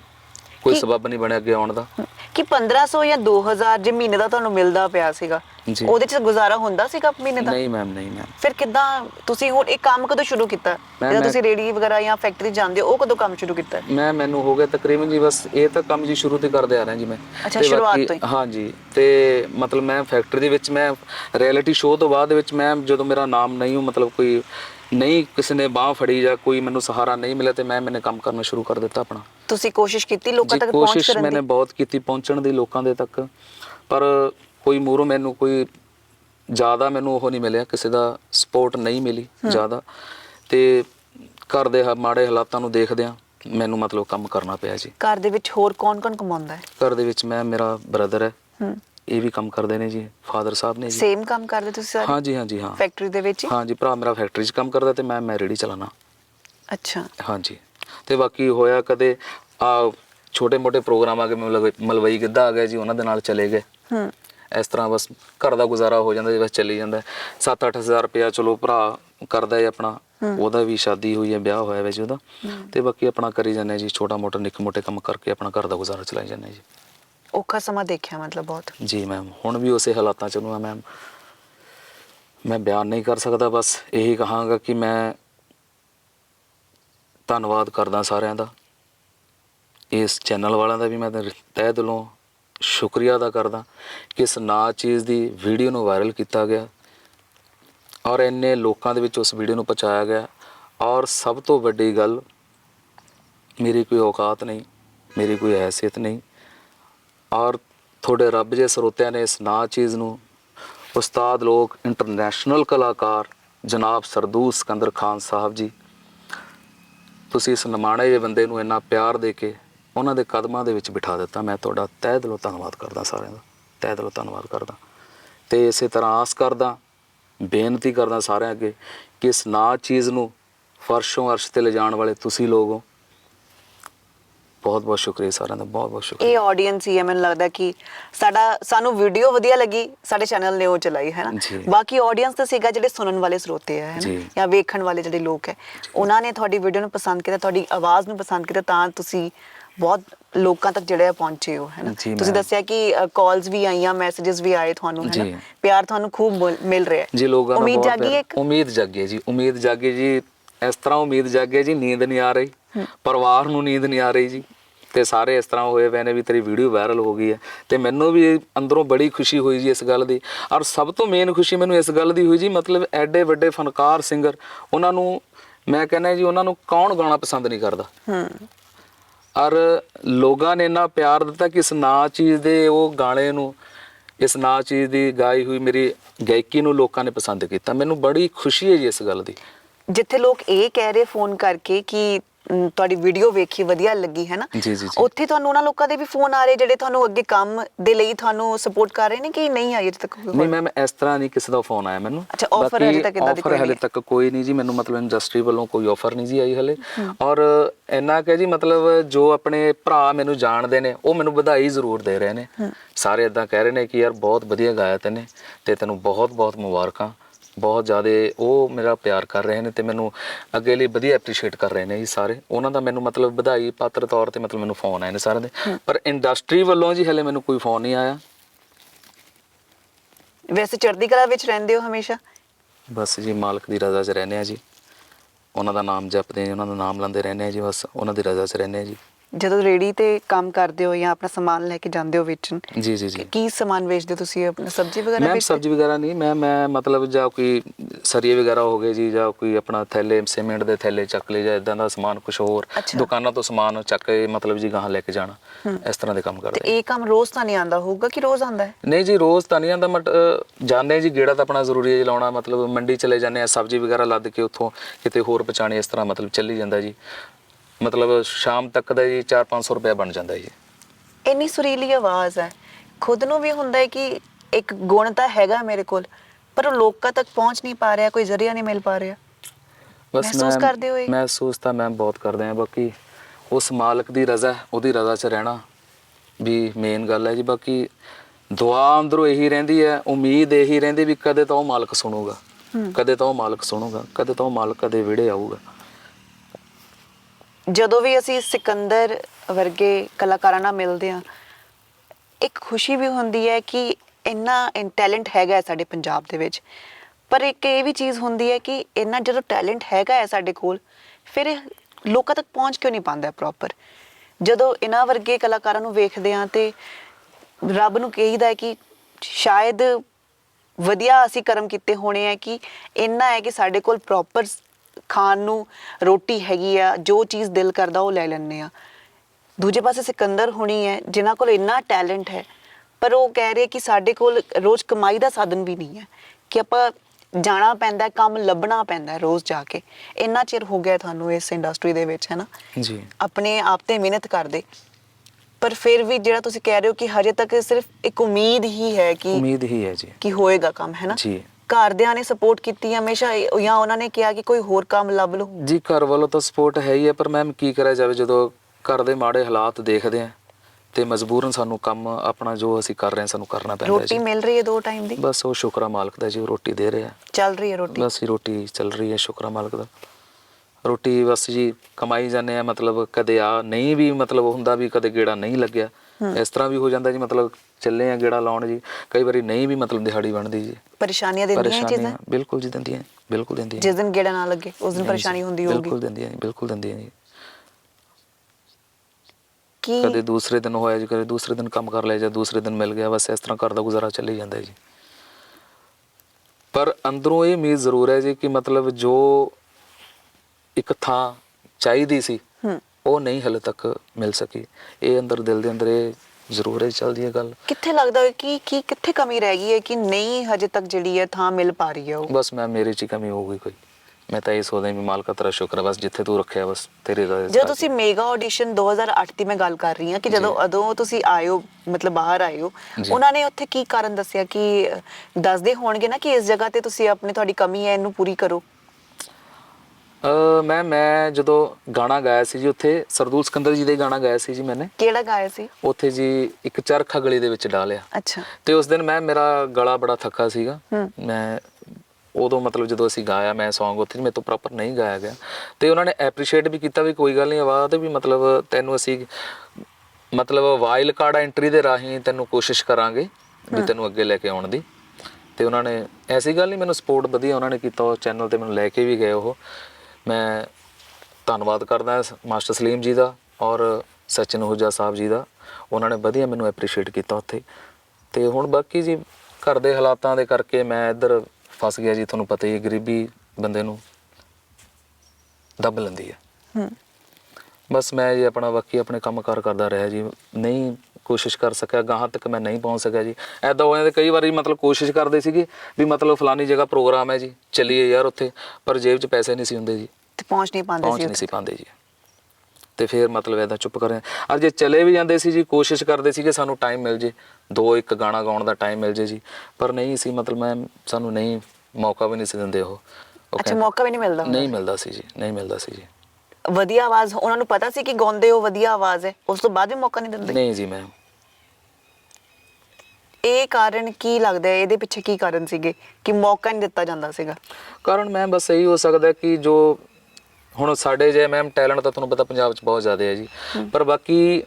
ਕੋਈ ਸਬਬ ਨਹੀਂ ਬਣਿਆ ਅੱਗੇ ਆਉਣ ਦਾ? ਕਿ 1500 ਜਾਂ 2000 ਜੇ ਮਹੀਨੇ ਦਾ ਤੁਹਾਨੂੰ ਮਿਲਦਾ ਪਿਆ ਸੀਗਾ ਜੀ। ਉਹਦੇ ਚ ਗੁਜ਼ਾਰਾ ਹੁੰਦਾ ਸੀਗਾ ਮਹੀਨੇ ਦਾ? ਨਹੀਂ ਮੈਮ ਨਹੀਂ ਮੈਮ ਫਿਰ ਕਿਦਾਂ ਤੁਸੀਂ ਹੁਣ ਇਹ ਕੰਮ ਕਦੋਂ ਸ਼ੁਰੂ ਕੀਤਾ? ਮੈਂ- ਜਦੋਂ ਮੈਂ- ਤੁਸੀਂ ਰੇੜੀ ਵਗੈਰਾ ਜਾਂ ਫੈਕਟਰੀ ਜਾਂਦੇ ਹੋ ਉਹ ਕਦੋਂ ਕੰਮ ਸ਼ੁਰੂ ਕੀਤਾ? ਮੈਂ ਮੈਨੂੰ ਹੋ ਗਿਆ ਤਕਰੀਬਨ ਜੀ ਬਸ ਇਹ ਤਾਂ ਕੰਮ ਜੀ ਸ਼ੁਰੂ ਤੋਂ ਹੀ ਕਰਦੇ ਆ ਰਿਹਾ ਜੀ ਮੈਂ। ਅੱਛਾ, ਤੇ ਸ਼ੁਰੂਆਤ ਬਾਕੀ- ਤੋਂ ਹੀ। ਹਾਂ ਜੀ ਤੇ ਮਤਲਬ ਮੈਂ ਫੈਕਟਰੀ ਦੇ ਵਿੱਚ ਮੈਂ ਰਿਐਲਿਟੀ ਸ਼ੋਅ ਤੋਂ ਬਾਅਦ ਵਿੱਚ ਮੈਂ ਜਦੋਂ ਮੇਰਾ ਨਾਮ ਨਹੀਂ ਮਤਲਬ ਕੋਈ ਨਹੀਂ ਕਿਸੇ ਨੇ ਬਾਹ ਫੜੀ ਜਾਂ ਕੋਈ ਮੈਨੂੰ ਸਹਾਰਾ ਨਹੀਂ ਮਿਲਿਆ ਤੇ ਮੈਂ ਮੈਨੇ ਕੰਮ ਕਰਨਾ ਸ਼ੁਰੂ ਕਰ ਦਿੱਤਾ ਆਪਣਾ। ਤੁਸੀਂ ਕੋਸ਼ਿਸ਼ ਕੀਤੀ ਲੋਕਾਂ ਤੱਕ ਪਹੁੰਚ ਕੋਸ਼ਿਸ਼ ਕਰਨ ਮੈਨੇ ਦੀ ਬਹੁਤ ਕੀਤੀ ਪਹੁੰਚਣ ਦੀ ਲੋਕਾਂ ਦੇ ਤੱਕ ਪਰ ਕੋਈ ਮੂਹਰੋਂ ਮੈਨੂੰ ਕੋਈ ਜ਼ਿਆਦਾ ਮੈਨੂੰ ਉਹ ਨਹੀਂ ਮਿਲਿਆ ਕਿਸੇ ਦਾ ਸਪੋਰਟ ਨਹੀਂ ਮਿਲੀ ਜ਼ਿਆਦਾ। ਤੇ ਘਰ ਦੇ ਹਾ- ਮਾੜੇ ਹਾਲਾਤਾਂ ਨੂੰ ਦੇਖਦਿਆਂ ਮੈਨੂੰ ਮਤਲਬ ਕੰਮ ਕਰਨਾ ਪਿਆ ਜੀ। ਘਰ ਦੇ ਵਿੱਚ ਹੋਰ ਕੌਣ-ਕੌਣ ਕਮਾਉਂਦਾ ਹੈ? ਘਰ ਦੇ ਵਿੱਚ ਮੈਂ ਮੇਰਾ ਬ੍ਰਦਰ ਹੈ। ਹੂੰ। ਇਹ ਵੀ ਕੰਮ ਕਰਦੇ ਨੇ ਜੀ ਫਾਦਰ ਸਾਹਿਬ ਨੇ ਜੀ। ਸੇਮ ਕੰਮ ਕਰਦੇ ਤੁਸੀਂ ਸਾਰੇ? ਹਾਂ ਜੀ ਹਾਂ। ਜੀ ਹਾਂ ਫੈਕਟਰੀ ਦੇ ਵਿੱਚ ਹੀ? ਹਾਂ ਜੀ ਭਰਾ ਮੇਰਾ ਫੈਕਟਰੀ 'ਚ ਕੰਮ ਕਰਦਾ ਤੇ ਮੈਂ ਮੈਂ ਰੇੜੀ ਚਲਾਣਾ ਅੱਛਾ। ਹਾਂ ਜੀ ਤੇ ਬਾਕੀ ਹੋਇਆ ਕਦੇ ਆ ਛੋਟੇ ਮੋਟੇ ਪ੍ਰੋਗਰਾਮ ਆ ਗਏ ਮਲਵਈ- ਮਲਵਈ ਗਿੱਧਾ ਆ ਗਿਆ ਜੀ ਉਹਨਾਂ ਦੇ ਨਾਲ ਚਲੇ ਗਏ। ਹੂੰ। ਇਸ ਤਰ੍ਹਾਂ ਬਸ ਘਰ ਦਾ ਗੁਜ਼ਾਰਾ ਹੋ ਜਾਂਦਾ ਜੀ ਬਸ ਚੱਲੀ ਜਾਂਦਾ। 7-8000 ਰੁਪਇਆ ਚਲੋ ਭਰਾ ਕਰਦਾ ਹੈ ਆਪਣਾ। ਉਹਦਾ ਵੀ ਸ਼ਾਦੀ ਹੋਈ ਹੈ ਵਿਆਹ ਹੋਇਆ ਵੈਸੇ ਉਹਦਾ। ਤੇ ਬਾਕੀ ਆਪਣਾ ਕਰੀ ਜਾਂਦੇ ਜੀ ਛੋਟਾ ਮੋਟਾ ਨਿੱਕੇ ਮੋਟੇ ਕੰਮ ਕਰਕੇ ਆਪਣਾ ਘਰ ਦਾ ਗੁਜ਼ਾਰਾ ਚਲਾਈ ਜਾਂਦੇ ਜੀ। ਔਖਾ ਸਮਾਂ ਦੇਖਿਆ ਮਤਲਬ ਬਹੁਤ। ਜੀ ਮੈਮ ਹੁਣ ਵੀ ਉਸੇ ਹਾਲਾਤਾਂ ਚ ਨੂੰ ਮੈਮ ਮੈਂ ਬਿਆਨ ਨਹੀਂ ਕਰ ਸਕਦਾ, ਬਸ ਇਹੀ ਕਹਾਂਗਾ ਕਿ ਮੈਂ ਧੰਨਵਾਦ ਕਰਦਾ ਸਾਰਿਆਂ ਦਾ। ਇਸ ਚੈਨਲ ਵਾਲਿਆਂ ਦਾ ਵੀ ਮੈਂ ਤਾਂ ਤਹਿ ਦਿਲੋਂ ਸ਼ੁਕਰੀਆ ਅਦਾ ਕਰਦਾ ਕਿ ਇਸ ਨਾ ਚੀਜ਼ ਦੀ ਵੀਡੀਓ ਨੂੰ ਵਾਇਰਲ ਕੀਤਾ ਗਿਆ ਔਰ ਇੰਨੇ ਲੋਕਾਂ ਦੇ ਵਿੱਚ ਉਸ ਵੀਡੀਓ ਨੂੰ ਪਹੁੰਚਾਇਆ ਗਿਆ ਔਰ ਸਭ ਤੋਂ ਵੱਡੀ ਗੱਲ, ਮੇਰੀ ਕੋਈ ਔਕਾਤ ਨਹੀਂ, ਮੇਰੀ ਕੋਈ ਹੈਸੀਅਤ ਨਹੀਂ। ਔਰ ਤੁਹਾਡੇ ਰੱਬ ਜੇ ਸਰੋਤਿਆਂ ਨੇ ਇਸ ਨਾ ਚੀਜ਼ ਨੂੰ ਉਸਤਾਦ ਲੋਕ ਇੰਟਰਨੈਸ਼ਨਲ ਕਲਾਕਾਰ ਜਨਾਬ ਸਰਦੂ ਸਕੰਦਰ ਖਾਨ ਸਾਹਿਬ ਜੀ, ਤੁਸੀਂ ਇਸ ਨਮਾਣੇ ਜਿਹੇ ਬੰਦੇ ਨੂੰ ਇੰਨਾ ਪਿਆਰ ਦੇ ਕੇ ਉਹਨਾਂ ਦੇ ਕਦਮਾਂ ਦੇ ਵਿੱਚ ਬਿਠਾ ਦਿੱਤਾ। ਮੈਂ ਤੁਹਾਡਾ ਤਹਿ ਦਿਲੋਂ ਧੰਨਵਾਦ ਕਰਦਾ ਸਾਰਿਆਂ ਦਾ, ਤਹਿ ਦਿਲੋਂ ਧੰਨਵਾਦ ਕਰਦਾ। ਤੇ ਇਸੇ ਤਰ੍ਹਾਂ ਆਸ ਕਰਦਾ, ਬੇਨਤੀ ਕਰਦਾ ਸਾਰਿਆਂ ਅੱਗੇ ਕਿ ਇਸ ਨਾ ਚੀਜ਼ ਨੂੰ ਫਰਸ਼ੋਂ ਅਰਸ਼ ਤੇ ਲਿਜਾਣ ਵਾਲੇ ਤੁਸੀਂ ਲੋਕ ਹੋ। ਬਹੁਤ ਬਹੁਤ ਸ਼ੁਕਰੀਆ ਸਾਰਿਆਂ ਦਾ ਬਹੁਤ ਬਹੁਤ ਸ਼ੁਕਰੀਆ ਇਹ ਆਡੀਅנס ਹੀ ਹੈ ਮੈਨੂੰ ਲੱਗਦਾ ਕਿ ਸਾਡਾ ਸਾਨੂੰ ਵੀਡੀਓ ਵਧੀਆ ਲੱਗੀ ਸਾਡੇ ਚੈਨਲ ਨੇ ਉਹ ਚਲਾਈ ਹੈ ਨਾ ਜੀ। ਬਾਕੀ ਆਡੀਅנס ਤਾਂ ਸੀਗਾ ਜਿਹੜੇ ਸੁਣਨ ਵਾਲੇ ਸਰੋਤੇ ਹੈ ਹੈ ਨਾ ਜੀ। ਜਾਂ ਵੇਖਣ ਵਾਲੇ ਜਿਹੜੇ ਲੋਕ ਹੈ ਉਹਨਾਂ ਨੇ ਤੁਹਾਡੀ ਵੀਡੀਓ ਨੂੰ ਪਸੰਦ ਕੀਤਾ ਤੁਹਾਡੀ ਆਵਾਜ਼ ਨੂੰ ਪਸੰਦ ਕੀਤਾ ਤਾਂ ਤੁਸੀਂ ਬਹੁਤ ਲੋਕਾਂ ਤੱਕ ਜਿਹੜੇ ਆ ਪਹੁੰਚੇ ਹੋ ਹੈ ਨਾ ਜੀ, ਤੁਸੀਂ ma'am। ਦੱਸਿਆ ਕਿ ਕਾਲਸ ਵੀ ਆਈਆਂ ਮੈਸੇजेस ਵੀ ਆਏ ਤੁਹਾਨੂੰ ਹੈ ਜੀ। ਨਾ ਪਿਆਰ ਤੁਹਾਨੂੰ ਖੂਬ ਮਿਲ- ਮਿਲ ਰਿਹਾ ਹੈ ਜੀ ਲੋਕਾਂ ਦਾ ਉਮੀਦ ਬਹੁਤ ਜਾਗੀ ਪਿਆਰ- ਇੱਕ ਉਮੀਦ ਜਾਗੀ ਹੈ ਜੀ ਉਮੀਦ ਜਾਗੀ ਜੀ ਇਸ ਤਰ੍ਹਾਂ ਉਮੀਦ ਜਾਗੀ ਜੀ ਨੀਂਦ ਨਹੀਂ ਆ ਰਹੀ। ਪਰਿਵਾਰ ਨੂੰ ਨੀਂਦ ਨਹੀਂ ਆ ਰਹੀ ਜੀ। ਤੇ ਸਾਰੇ ਇਸ ਤਰ੍ਹਾਂ ਹੋਏ ਪਏ ਨੇ ਵੀ ਤੇਰੀ ਵੀਡੀਓ ਵਾਇਰਲ ਹੋ ਗਈ ਹੈ। ਤੇ ਮੈਨੂੰ ਵੀ ਅੰਦਰੋਂ ਬੜੀ ਖੁਸ਼ੀ ਹੋਈ ਜੀ ਇਸ ਗੱਲ ਦੀ। ਔਰ ਸਭ ਤੋਂ ਮੇਨ ਖੁਸ਼ੀ ਮੈਨੂੰ ਇਸ ਗੱਲ ਦੀ ਹੋਈ ਜੀ ਮਤਲਬ ਐਡੇ ਵੱਡੇ ਫਨਕਾਰ ਸਿੰਗਰ ਉਹਨਾਂ ਨੂੰ ਮੈਂ ਕਹਿੰਦਾ ਜੀ ਉਹਨਾਂ ਨੂੰ ਕੌਣ ਗਾਣਾ ਪਸੰਦ ਨਹੀਂ ਕਰਦਾ? ਹੂੰ। ਔਰ ਲੋਕਾਂ ਨੇ ਇੰਨਾ ਪਿਆਰ ਦਿੱਤਾ ਕਿ ਇਸ ਨਾ ਚੀਜ਼ ਦੇ ਉਹ ਗਾਣੇ ਨੂੰ ਇਸ ਨਾ ਚੀਜ਼ ਦੀ ਗਾਈ ਹੋਈ ਮੇਰੀ ਗਾਇਕੀ ਨੂੰ ਲੋਕਾਂ ਨੇ ਪਸੰਦ ਕੀਤਾ। ਮੈਨੂੰ ਬੜੀ ਖੁਸ਼ੀ ਹੈ ਜੀ ਇਸ ਗੱਲ ਦੀ। ਜਿੱਥੇ ਲੋਕ ਇਹ ਕਹਿ ਰਹੇ ਫੋਨ ਕਰਕੇ ਕਿ ਤੁਹਾਡੀ ਵੀਡੀਓ ਵੇਖੀ ਵਧੀਆ ਲੱਗੀ ਹੈ ਨਾ ਜੀ, ਜੀ, ਜੀ। ਉੱਥੇ ਤੁਹਾਨੂੰ ਉਹਨਾਂ ਲੋਕਾਂ ਦੇ ਵੀ ਫੋਨ ਆ ਰਹੇ ਜਿਹੜੇ ਤੁਹਾਨੂੰ ਅੱਗੇ ਕੰਮ ਦੇ ਲਈ ਤੁਹਾਨੂੰ ਸਪੋਰਟ ਕਰ ਰਹੇ ਨੇ ਕਿ ਨਹੀਂ ਆਈ ਅਜੇ ਤੱਕ ਕੋਈ ਨਹੀਂ ਮੈਮ ਇਸ ਤਰ੍ਹਾਂ ਨਹੀਂ ਕਿਸੇ ਦਾ ਫੋਨ ਆਇਆ ਮੈਨੂੰ। ਅੱਛਾ, offer ਹਜੇ ਤੱਕ ਏਦਾਂ ਦੀ offer ਕੋਈ ਹਲੇ ਨਹੀਂ ਤੱਕ ਕੋਈ ਨਹੀਂ ਜੀ ਮੈਨੂੰ ਮਤਲਬ ਇੰਡਸਟਰੀ ਵੱਲੋਂ ਕੋਈ ਆਫਰ ਨਹੀਂ ਜੀ ਆਈ ਹਲੇ। ਔਰ ਇੰਨਾ ਕਿ ਜੀ ਮਤਲਬ ਜੋ ਆਪਣੇ ਭਰਾ ਮੈਨੂੰ ਜਾਣਦੇ ਨੇ ਉਹ ਮੈਨੂੰ ਵਧਾਈ ਜ਼ਰੂਰ ਦੇ ਰਹੇ ਨੇ। ਸਾਰੇ ਇਦਾਂ ਕਹਿ ਰਹੇ ਨੇ ਕਿ ਯਾਰ ਬਹੁਤ ਵਧੀਆ ਗਾਇਆ ਤੈਨੇ ਤੇ ਤੈਨੂੰ ਬਹੁਤ ਬਹੁਤ ਮੁਬਾਰਕਾਂ। ਬਹੁਤ ਜ਼ਿਆਦਾ ਉਹ ਮੇਰਾ ਪਿਆਰ ਕਰ ਰਹੇ ਨੇ ਤੇ ਮੈਨੂੰ ਅੱਗੇ ਲਈ ਵਧੀਆ ਐਪਰੀਸ਼ੀਏਟ ਕਰ ਰਹੇ ਨੇ ਜੀ ਸਾਰੇ। ਉਹਨਾਂ ਦਾ ਮੈਨੂੰ ਮਤਲਬ ਵਧਾਈ ਪਾਤਰ ਤੌਰ ਤੇ ਮਤਲਬ ਮੈਨੂੰ ਫੋਨ ਆਏ ਨੇ ਸਾਰਿਆਂ ਦੇ। ਪਰ ਇੰਡਸਟਰੀ ਵੱਲੋਂ ਜੀ ਹਲੇ ਮੈਨੂੰ ਕੋਈ ਫੋਨ ਨਹੀਂ ਆਇਆ। ਵੈਸੇ ਚੜ੍ਹਦੀ ਕਲਾ ਵਿੱਚ ਰਹਿੰਦੇ ਹੋ ਹਮੇਸ਼ਾ? ਬਸ ਜੀ ਮਾਲਕ ਦੀ ਰਜ਼ਾ 'ਚ ਰਹਿੰਦੇ ਆ ਜੀ। ਉਹਨਾਂ ਦਾ ਨਾਮ ਜਪਦੇ ਆ ਉਹਨਾਂ ਦਾ ਨਾਮ ਲੈਂਦੇ ਰਹਿੰਦੇ ਆ ਜੀ ਬਸ ਉਹਨਾਂ ਦੀ ਰਜ਼ਾ 'ਚ ਰਹਿੰਦੇ ਆ ਜੀ। ਜਦੋਂ ਰੇੜੀ ਤੇ ਕੰਮ ਕਰਦੇ ਹੋ ਜਾਂ ਆਪਣਾ ਸਮਾਨ ਲੈ ਕੇ ਜਾਂਦੇ ਹੋ ਵੇਚਣ ਜੀ ਜੀ ਜੀ। ਕੀ ਸਮਾਨ ਵੇਚਦੇ ਤੁਸੀਂ? ਆਪਣਾ ਸਬਜ਼ੀ ਵਗੈਰਾ ਵੇਚਦੇ? ਸਬਜ਼ੀ ਵਗੈਰਾ ਨਹੀਂ ਮੈਂ ਮੈਂ ਮਤਲਬ ਜਾਂ ਕੋਈ ਸਰੀਏ ਵਗੈਰਾ ਹੋ ਗਏ ਜੀ ਜਾਂ ਕੋਈ ਆਪਣਾ ਥੈਲੇ ਸੀਮੈਂਟ ਦੇ ਥੈਲੇ ਚੱਕ ਲਏ ਜਾਂ ਇਦਾਂ ਦਾ ਸਮਾਨ ਕੁਝ ਹੋਰ। ਦੁਕਾਨਾਂ ਤੋਂ ਸਮਾਨ ਚੱਕ ਕੇ ਮਤਲਬ ਜੀ ਗਾਹਾਂ ਲੈ ਕੇ ਜਾਣਾ ਇਸ ਤਰ੍ਹਾਂ ਦੇ ਕੰਮ ਤੇ ਕਰਦੇ ਇਹ ਕੰਮ ਰੋਜ਼ ਤਾਂ ਨਹੀਂ ਆਂਦਾ ਹੋਊਗਾ ਕਿ ਰੋਜ਼ ਆਂਦਾ ਹੈ? ਨਹੀਂ ਜੀ ਰੋਜ਼ ਤਾਂ ਨਹੀਂ ਆਂਦਾ ਬਟ ਜਾਂਦੇ ਜੀ ਗੇੜਾ ਤਾਂ ਆਪਣਾ ਜ਼ਰੂਰੀ ਹੈ ਜੀ ਲਾਉਣਾ ਮਤਲਬ ਮੰਡੀ ਚਲੇ ਜਾਂਦੇ ਆ ਸਬਜ਼ੀ ਵਗੈਰਾ ਲੱਦ ਕੇ ਉੱਥੋਂ ਕਿਤੇ ਹੋਰ ਪਹੁੰਚਾਣੀ ਇਸ ਤਰ੍ਹਾਂ ਮਤਲਬ ਚੱਲੀ ਜਾਂਦਾ ਜੀ। ਮਤਲਬ ਸ਼ਾਮ ਤੱਕ ਦਾ ਜੀ 4-500 ਰੁਪਏ ਬਣ ਜਾਂਦਾ ਜੀ। ਇੰਨੀ ਸੁਰੀਲੀ ਆਵਾਜ਼ ਹੈ। ਖੁਦ ਨੂੰ ਵੀ ਹੁੰਦਾ ਹੈ ਕਿ ਇੱਕ ਗੁਣ ਤਾਂ ਹੈਗਾ ਮੇਰੇ ਕੋਲ ਪਰ ਉਹ ਲੋਕਾਂ ਤੱਕ ਪਹੁੰਚ ਨਹੀਂ ਪਾ ਰਿਹਾ ਕੋਈ ਜ਼ਰੀਆ ਨਹੀਂ ਮਿਲ ਪਾ ਰਿਹਾ। ਮਹਿਸੂਸ ਕਰਦੇ ਹੋ। ਇਹ? ਮਹਿਸੂਸ ਤਾਂ ਮੈਂ ਬਹੁਤ ਕਰਦੇ ਆ ਬਾਕੀ ਉਸ ਮਾਲਕ ਦੀ ਰਜ਼ਾ ਉਹਦੀ ਰਜ਼ਾ 'ਚ ਰਹਿਣਾ ਵੀ ਮੇਨ ਗੱਲ ਹੈ ਜੀ ਬਾਕੀ ਦੁਆ ਅੰਦਰੋਂ ਇਹੀ ਰਹਿੰਦੀ ਹੈ ਉਮੀਦ ਇਹੀ ਰਹਿੰਦੀ ਵੀ ਕਦੇ ਤਾਂ ਉਹ ਮਾਲਕ ਸੁਣੂਗਾ। ਕਦੇ ਤਾਂ ਉਹ ਮਾਲਕ ਸੁਣੂਗਾ ਕਦੇ ਤਾਂ ਉਹ ਮਾਲਕ ਕਦੇ ਵਿੜੇ ਆਊਗਾ। ਜਦੋਂ ਵੀ ਅਸੀਂ ਸਿਕੰਦਰ ਵਰਗੇ ਕਲਾਕਾਰਾਂ ਨਾਲ ਮਿਲਦੇ ਹਾਂ, ਇੱਕ ਖੁਸ਼ੀ ਵੀ ਹੁੰਦੀ ਹੈ ਕਿ ਇੰਨਾ ਟੈਲੈਂਟ ਹੈਗਾ ਹੈ ਸਾਡੇ ਪੰਜਾਬ ਦੇ ਵਿੱਚ। ਪਰ ਇੱਕ ਇਹ ਵੀ ਚੀਜ਼ ਹੁੰਦੀ ਹੈ ਕਿ ਇੰਨਾ ਜਦੋਂ ਟੈਲੈਂਟ ਹੈਗਾ ਹੈ ਸਾਡੇ ਕੋਲ, ਫਿਰ ਇਹ ਲੋਕਾਂ ਤੱਕ ਪਹੁੰਚ ਕਿਉਂ ਨਹੀਂ ਪਾਉਂਦਾ ਪ੍ਰੋਪਰ ਜਦੋਂ ਇਹਨਾਂ ਵਰਗੇ ਕਲਾਕਾਰਾਂ ਨੂੰ ਵੇਖਦੇ ਹਾਂ ਤੇ ਰੱਬ ਨੂੰ ਕਹੀਦਾ ਹੈ ਕਿ ਸ਼ਾਇਦ ਵਧੀਆ ਅਸੀਂ ਕਰਮ ਕੀਤੇ ਹੋਣੇ ਆ ਕਿ ਇੰਨਾ ਹੈ ਕਿ ਸਾਡੇ ਕੋਲ ਪ੍ਰੋਪਰ ਖਾਣ ਨੂੰ ਰੋਟੀ ਹੈਗੀ ਆ ਜੋ ਚੀਜ਼ ਦਿਲ ਕਰਦਾ ਉਹ ਲੈ ਲੈਂਦੇ ਆ। ਦੂਜੇ ਪਾਸੇ ਸਿਕੰਦਰ ਹੁਣੀ ਹੈ ਜਿਨ੍ਹਾਂ ਕੋਲ ਇੰਨਾ ਟੈਲੈਂਟ ਹੈ ਪਰ ਉਹ ਕਹਿ ਰਹੇ ਕਿ ਸਾਡੇ ਕੋਲ ਰੋਜ਼ ਕਮਾਈ ਦਾ ਸਾਧਨ ਵੀ ਨਹੀਂ ਹੈ ਕਿ ਆਪਾਂ ਜਾਣਾ ਪੈਂਦਾ ਕੰਮ ਲੱਭਣਾ ਪੈਂਦਾ ਰੋਜ਼ ਜਾ ਕੇ। ਇੰਨਾ ਚਿਰ ਹੋ ਗਿਆ ਤੁਹਾਨੂੰ ਇਸ ਇੰਡਸਟਰੀ ਦੇ ਵਿੱਚ ਹੈ ਨਾ? ਜੀ। ਆਪਣੇ ਆਪ ਤੇ ਮਿਹਨਤ ਕਰਦੇ। ਪਰ ਫਿਰ ਵੀ ਜਿਹੜਾ ਤੁਸੀਂ ਕਹਿ ਰਹੇ ਹੋ ਕਿ ਹਜੇ ਤੱਕ ਸਿਰਫ ਇੱਕ ਉਮੀਦ ਹੀ ਹੈ ਕਿ ਉਮੀਦ ਹੀ ਹੈ ਜੀ। ਕਿ ਹੋਏਗਾ ਕੰਮ ਹੈ ਨਾ? ਜੀ। ਘਰਦਿਆਂ ਨੇ ਸਪੋਰਟ ਕੀਤੀ ਹਮੇਸ਼ਾ ਇਹ- ਜਾਂ ਉਹਨਾਂ ਨੇ ਕਿਹਾ ਕਿ ਕੋਈ ਹੋਰ ਕੰਮ ਲੱਭ ਲਓ? ਜੀ ਘਰ ਵੱਲੋਂ ਤਾਂ ਸਪੋਰਟ ਹੈ ਹੀ ਹੈ ਪਰ ਮੈਮ ਕੀ ਕਰਿਆ ਜਾਵੇ ਜਦੋਂ ਘਰ ਦੇ ਮਾੜੇ ਹਾਲਾਤ ਦੇਖਦੇ ਆ ਤੇ ਮਜਬੂਰਨ ਸਾਨੂੰ ਕੰਮ ਆਪਣਾ ਜੋ ਅਸੀਂ ਕਰ ਰਹੇ ਹਾਂ ਸਾਨੂੰ ਕਰਨਾ ਪੈਂਦਾ ਹੈ ਰੋਟੀ ਜੀ। ਮਿਲ ਰਹੀ ਹੈ ਦੋ ਟਾਈਮ ਦੀ? ਬਸ ਉਹ ਸ਼ੁਕਰਾ ਮਾਲਕ ਦਾ ਜੀ ਉਹ ਰੋਟੀ ਦੇ ਰਿਹਾ। ਚੱਲ ਰਹੀ ਹੈ ਰੋਟੀ? ਬਸ ਹੀ ਰੋਟੀ ਚੱਲ ਰਹੀ ਹੈ ਸ਼ੁਕਰਾ ਮਾਲਕ ਦਾ। ਰੋਟੀ ਬਸ ਜੀ ਕਮਾਈ ਜਾਂਦੇ ਆ ਮਤਲਬ ਕਦੇ ਆ ਨਹੀਂ ਵੀ ਮਤਲਬ ਹੁੰਦਾ ਵੀ ਕਦੇ ਗੇੜਾ ਨਹੀਂ ਲੱਗਿਆ। ਇਸ ਤਰ੍ਹਾਂ ਵੀ ਹੋ ਜਾਂਦਾ ਜੀ ਮਤਲਬ ਚੱਲੇ ਆ ਗੇੜਾ ਲਾਉਣ ਜੀ। ਕਈ ਵਾਰੀ ਨਹੀਂ ਵੀ ਮਤਲਬ ਦਿਹਾੜੀ ਬਣਦੀ ਜੀ। ਪਰੇਸ਼ਾਨੀਆਂ ਦਿੰਦੀਆਂ ਇਹ ਚੀਜ਼ਾਂ? ਬਿਲਕੁਲ ਜੀ ਦਿੰਦੀਆਂ ਬਿਲਕੁਲ ਦਿੰਦੀਆਂ। ਜਿਸ ਦਿਨ ਗੇੜਾ ਨਾ ਲੱਗੇ ਉਸ ਦਿਨ ਪਰੇਸ਼ਾਨੀ ਹੁੰਦੀ ਬਿਲਕੁਲ ਹੋਊਗੀ ਦਿੰਦੀਆਂ ਜੀ ਬਿਲਕੁਲ ਦਿੰਦੀਆਂ ਜੀ। ਕੀ ਕਦੇ ਦੂਸਰੇ ਦਿਨ ਹੋਇਆ ਜੀ ਕਦੇ ਦੂਸਰੇ ਦਿਨ ਕੰਮ ਕਰ ਲਿਆ ਜਾਂ ਦੂਸਰੇ ਦਿਨ ਮਿਲ ਗਿਆ ਬਸ ਇਸ ਤਰ੍ਹਾਂ ਘਰ ਦਾ ਗੁਜ਼ਾਰਾ ਚੱਲੀ ਜਾਂਦਾ ਜੀ। ਪਰ ਅੰਦਰੋਂ ਇਹ ਉਮੀਦ ਜ਼ਰੂਰ ਹੈ ਜੀ ਕਿ ਮਤਲਬ ਜੋ ਇੱਕ ਥਾਂ ਚਾਹੀਦੀ ਸੀ ਉਹ ਨਹੀਂ ਹਲੇ ਤੱਕ ਮਿਲ ਸਕੀ। ਇਹ ਅੰਦਰ ਦਿਲ ਦੇ ਅੰਦਰ ਇਹ ਜ਼ਰੂਰ ਹੈ ਚੱਲਦੀ ਹੈ ਗੱਲ। ਕਿੱਥੇ ਲੱਗਦਾ ਹੈ ਕਿ ਕੀ ਕਿੱਥੇ ਕਮੀ ਰਹਿ ਗਈ ਹੈ ਕਿ ਨਹੀਂ ਹਜੇ ਤੱਕ ਜਿਹੜੀ ਹੈ ਥਾਂ ਮਿਲ ਪਾ ਰਹੀ ਹੈ ਉਹ? ਬਸ ਮੈਂ ਮੇਰੇ ਚ ਹੀ ਕਮੀ ਹੋਊਗੀ ਕੋਈ। ਮੈਂ ਤਾਂ ਇਹ ਸੋਚਦਾ ਵੀ ਮਾਲਕਾ ਤੇਰਾ ਸ਼ੁਕਰ ਹੈ ਬਸ ਜਿੱਥੇ ਤੂੰ ਰੱਖਿਆ ਬਸ ਤੇਰੇ ਦਾ ਜਦੋਂ ਤੁਸੀਂ ਮੇਗਾ ਆਡੀਸ਼ਨ 2008 ਦੀ ਮੈਂ ਗੱਲ ਕਰ ਰਹੀ ਹਾਂ ਕਿ ਜਦੋਂ ਅਦੋਂ ਤੁਸੀਂ ਆਇਓ ਮਤਲਬ ਬਾਹਰ ਆਇਓ। ਉਹਨਾਂ ਨੇ ਉੱਥੇ ਕੀ ਕਾਰਨ ਦੱਸਿਆ ਕਿ ਦੱਸਦੇ ਹੋਣਗੇ ਨਾ ਕਿ ਇਸ ਜਗ੍ਹਾ ਤੇ ਤੁਸੀਂ ਆਪਣੀ ਤੁਹਾਡੀ ਕਮੀ ਹੈ ਇਹਨੂੰ ਪੂਰੀ ਕਰੋ? ਮੈਂ ਮੈਂ ਜਦੋਂ ਗਾਣਾ ਗਾਇਆ ਸੀ ਜੀ ਉੱਥੇ ਸਰਦੂਲ ਸਿਕੰਦਰ ਜੀ ਦੇ ਗਾਣਾ ਗਾਇਆ ਸੀ ਜੀ ਮੈਨੇ। ਕਿਹੜਾ ਗਾਇਆ ਸੀ? ਉੱਥੇ ਜੀ ਇੱਕ ਚਰਖਾ ਗਲੀ ਦੇ ਵਿੱਚ ਡਾਲਿਆ ਅੱਛਾ। ਤੇ ਉਸ ਦਿਨ ਮੈਂ ਮੇਰਾ ਗਲਾ ਬੜਾ ਥੱਕਾ ਸੀਗਾ। ਮੈਂ ਉਦੋਂ ਮਤਲਬ ਜਦੋਂ ਅਸੀਂ ਗਾਇਆ ਮੈਂ Song ਉੱਥੇ ਮੇਰੇ ਤੋਂ ਪ੍ਰੋਪਰ ਨਹੀਂ ਗਾਇਆ ਗਿਆ। ਤੇ ਉਹਨਾਂ ਨੇ ਐਪਰੀਸ਼ੀਏਟ ਵੀ ਕੀਤਾ ਵੀ ਕੋਈ ਗੱਲ ਨਹੀਂ ਆਵਾਜ਼ ਤੇ ਵੀ ਮਤਲਬ ਤੈਨੂੰ ਅਸੀਂ ਮਤਲਬ ਵਾਈਲਡ ਕਾਰਡ ਐਂਟਰੀ ਦੇ ਰਾਹੀਂ ਤੈਨੂੰ ਕੋਸ਼ਿਸ਼ ਕਰਾਂਗੇ ਵੀ ਤੈਨੂੰ ਅੱਗੇ ਲੈ ਕੇ ਆਉਣ ਦੀ। ਤੇ ਉਹਨਾਂ ਨੇ ਐਸੀ ਗੱਲ ਨਹੀਂ ਮੈਨੂੰ ਸਪੋਰਟ ਵਧੀਆ ਉਹਨਾਂ ਨੇ ਕੀਤਾ ਉਹ ਚੈਨਲ ਤੇ ਮੈਨੂੰ ਲੈ ਕੇ ਵੀ ਗਏ ਉਹ। ਮੈਂ ਧੰਨਵਾਦ ਕਰਦਾ ਮਾਸਟਰ ਸਲੀਮ ਜੀ ਦਾ ਔਰ ਸਚਿਨ ਹੁਜਾ ਸਾਹਿਬ ਜੀ ਦਾ। ਉਹਨਾਂ ਨੇ ਵਧੀਆ ਮੈਨੂੰ ਐਪਰੀਸ਼ੀਏਟ ਕੀਤਾ ਉੱਥੇ। ਤੇ ਹੁਣ ਬਾਕੀ ਜੀ ਘਰ ਦੇ ਹਾਲਾਤਾਂ ਦੇ ਕਰਕੇ ਮੈਂ ਇੱਧਰ ਫਸ ਗਿਆ ਜੀ, ਤੁਹਾਨੂੰ ਪਤਾ ਹੀ ਹੈ, ਗਰੀਬੀ ਬੰਦੇ ਨੂੰ ਦੱਬ ਲੈਂਦੀ ਹੈ। ਹੂੰ। ਬਸ ਮੈਂ ਜੀ ਆਪਣਾ ਬਾਕੀ ਆਪਣੇ ਕੰਮਕਾਰ ਕਰਦਾ ਰਿਹਾ ਜੀ। ਨਹੀਂ ਕੋਸ਼ਿਸ਼ ਕਰ ਸਕਿਆ ਗਾਹਾਂ ਤੱਕ ਮੈਂ ਨਹੀਂ ਪਹੁੰਚ ਸਕਿਆ ਜੀ। ਐਦਾਂ ਹੋ ਜਾਂਦਾ ਕਈ ਵਾਰੀ ਮਤਲਬ ਕੋਸ਼ਿਸ਼ ਕਰਦੇ ਸੀਗੇ ਵੀ ਮਤਲਬ ਫਲਾਨੀ ਜਗ੍ਹਾ ਪ੍ਰੋਗਰਾਮ ਹੈ ਜੀ ਚੱਲੀਏ ਯਾਰ ਉੱਥੇ ਪਰ ਜੇਬ 'ਚ ਪੈਸੇ ਨਹੀਂ ਸੀ ਹੁੰਦੇ ਜੀ। ਤੇ ਪਹੁੰਚ ਨਹੀਂ ਪਾਉਂਦੇ ਪਹੁੰਚ ਸੀ ਨਹੀਂ ਸੀ ਪਾਉਂਦੇ ਜੀ। ਤੇ ਫਿਰ ਮਤਲਬ ਐਦਾਂ ਚੁੱਪ ਕਰ ਅਰ ਜੇ ਚਲੇ ਵੀ ਜਾਂਦੇ ਸੀ ਜੀ ਕੋਸ਼ਿਸ਼ ਕਰਦੇ ਸੀ ਕਿ ਸਾਨੂੰ ਟਾਈਮ ਮਿਲ ਜੇ। ਦੋ ਇੱਕ ਗਾਣਾ ਗਾਉਣ ਦਾ ਟਾਈਮ ਮਿਲ ਜੇ ਜੀ। ਪਰ ਨਹੀਂ ਸੀ ਮਤਲਬ ਮੈਂ ਸਾਨੂੰ ਨਹੀਂ ਮੌਕਾ ਵੀ ਨਹੀਂ ਸੀ ਦਿੰਦੇ ਉਹ। ਅੱਛਾ ਮੌਕਾ ਵੀ ਨਹੀਂ ਮਿਲਦਾ ਨਹੀਂ ਮਿਲਦਾ ਸੀ ਜੀ ਨਹੀਂ ਮਿਲਦਾ ਸੀ ਜੀ। ਵਧੀਆ ਆਵਾਜ਼ ਉਹਨਾਂ ਨੂੰ ਪਤਾ ਸੀ ਕਿ ਗਾਉਂਦੇ ਹੋ ਵਧੀਆ ਆਵਾਜ਼ ਹੈ। ਉਸ ਤੋਂ ਬਾਅਦ ਵੀ ਮੌਕਾ ਨਹੀਂ ਦਿੰਦੇ। ਨਹੀਂ ਜੀ ਮੈਮ ਇਹ ਕਾਰਨ ਕੀ ਲੱਗਦਾ ਹੈ? ਇਹਦੇ ਪਿੱਛੇ ਕੀ ਕਾਰਨ ਸੀਗੇ? ਕਿ ਮੌਕਾ ਨਹੀਂ ਦਿੱਤਾ ਜਾਂਦਾ ਸੀਗਾ? ਕਾਰਨ ਮੈਮ ਬਸ ਇਹੀ ਹੋ ਸਕਦਾ ਕਿ ਜੋ ਹੁਣ ਸਾਡੇ ਜੇ ਮੈਮ ਟੈਲੈਂਟ ਤਾਂ ਤੁਹਾਨੂੰ ਪਤਾ ਪੰਜਾਬ 'ਚ ਬਹੁਤ ਜ਼ਿਆਦਾ ਹੈ ਜੀ। ਪਰ ਬਾਕੀ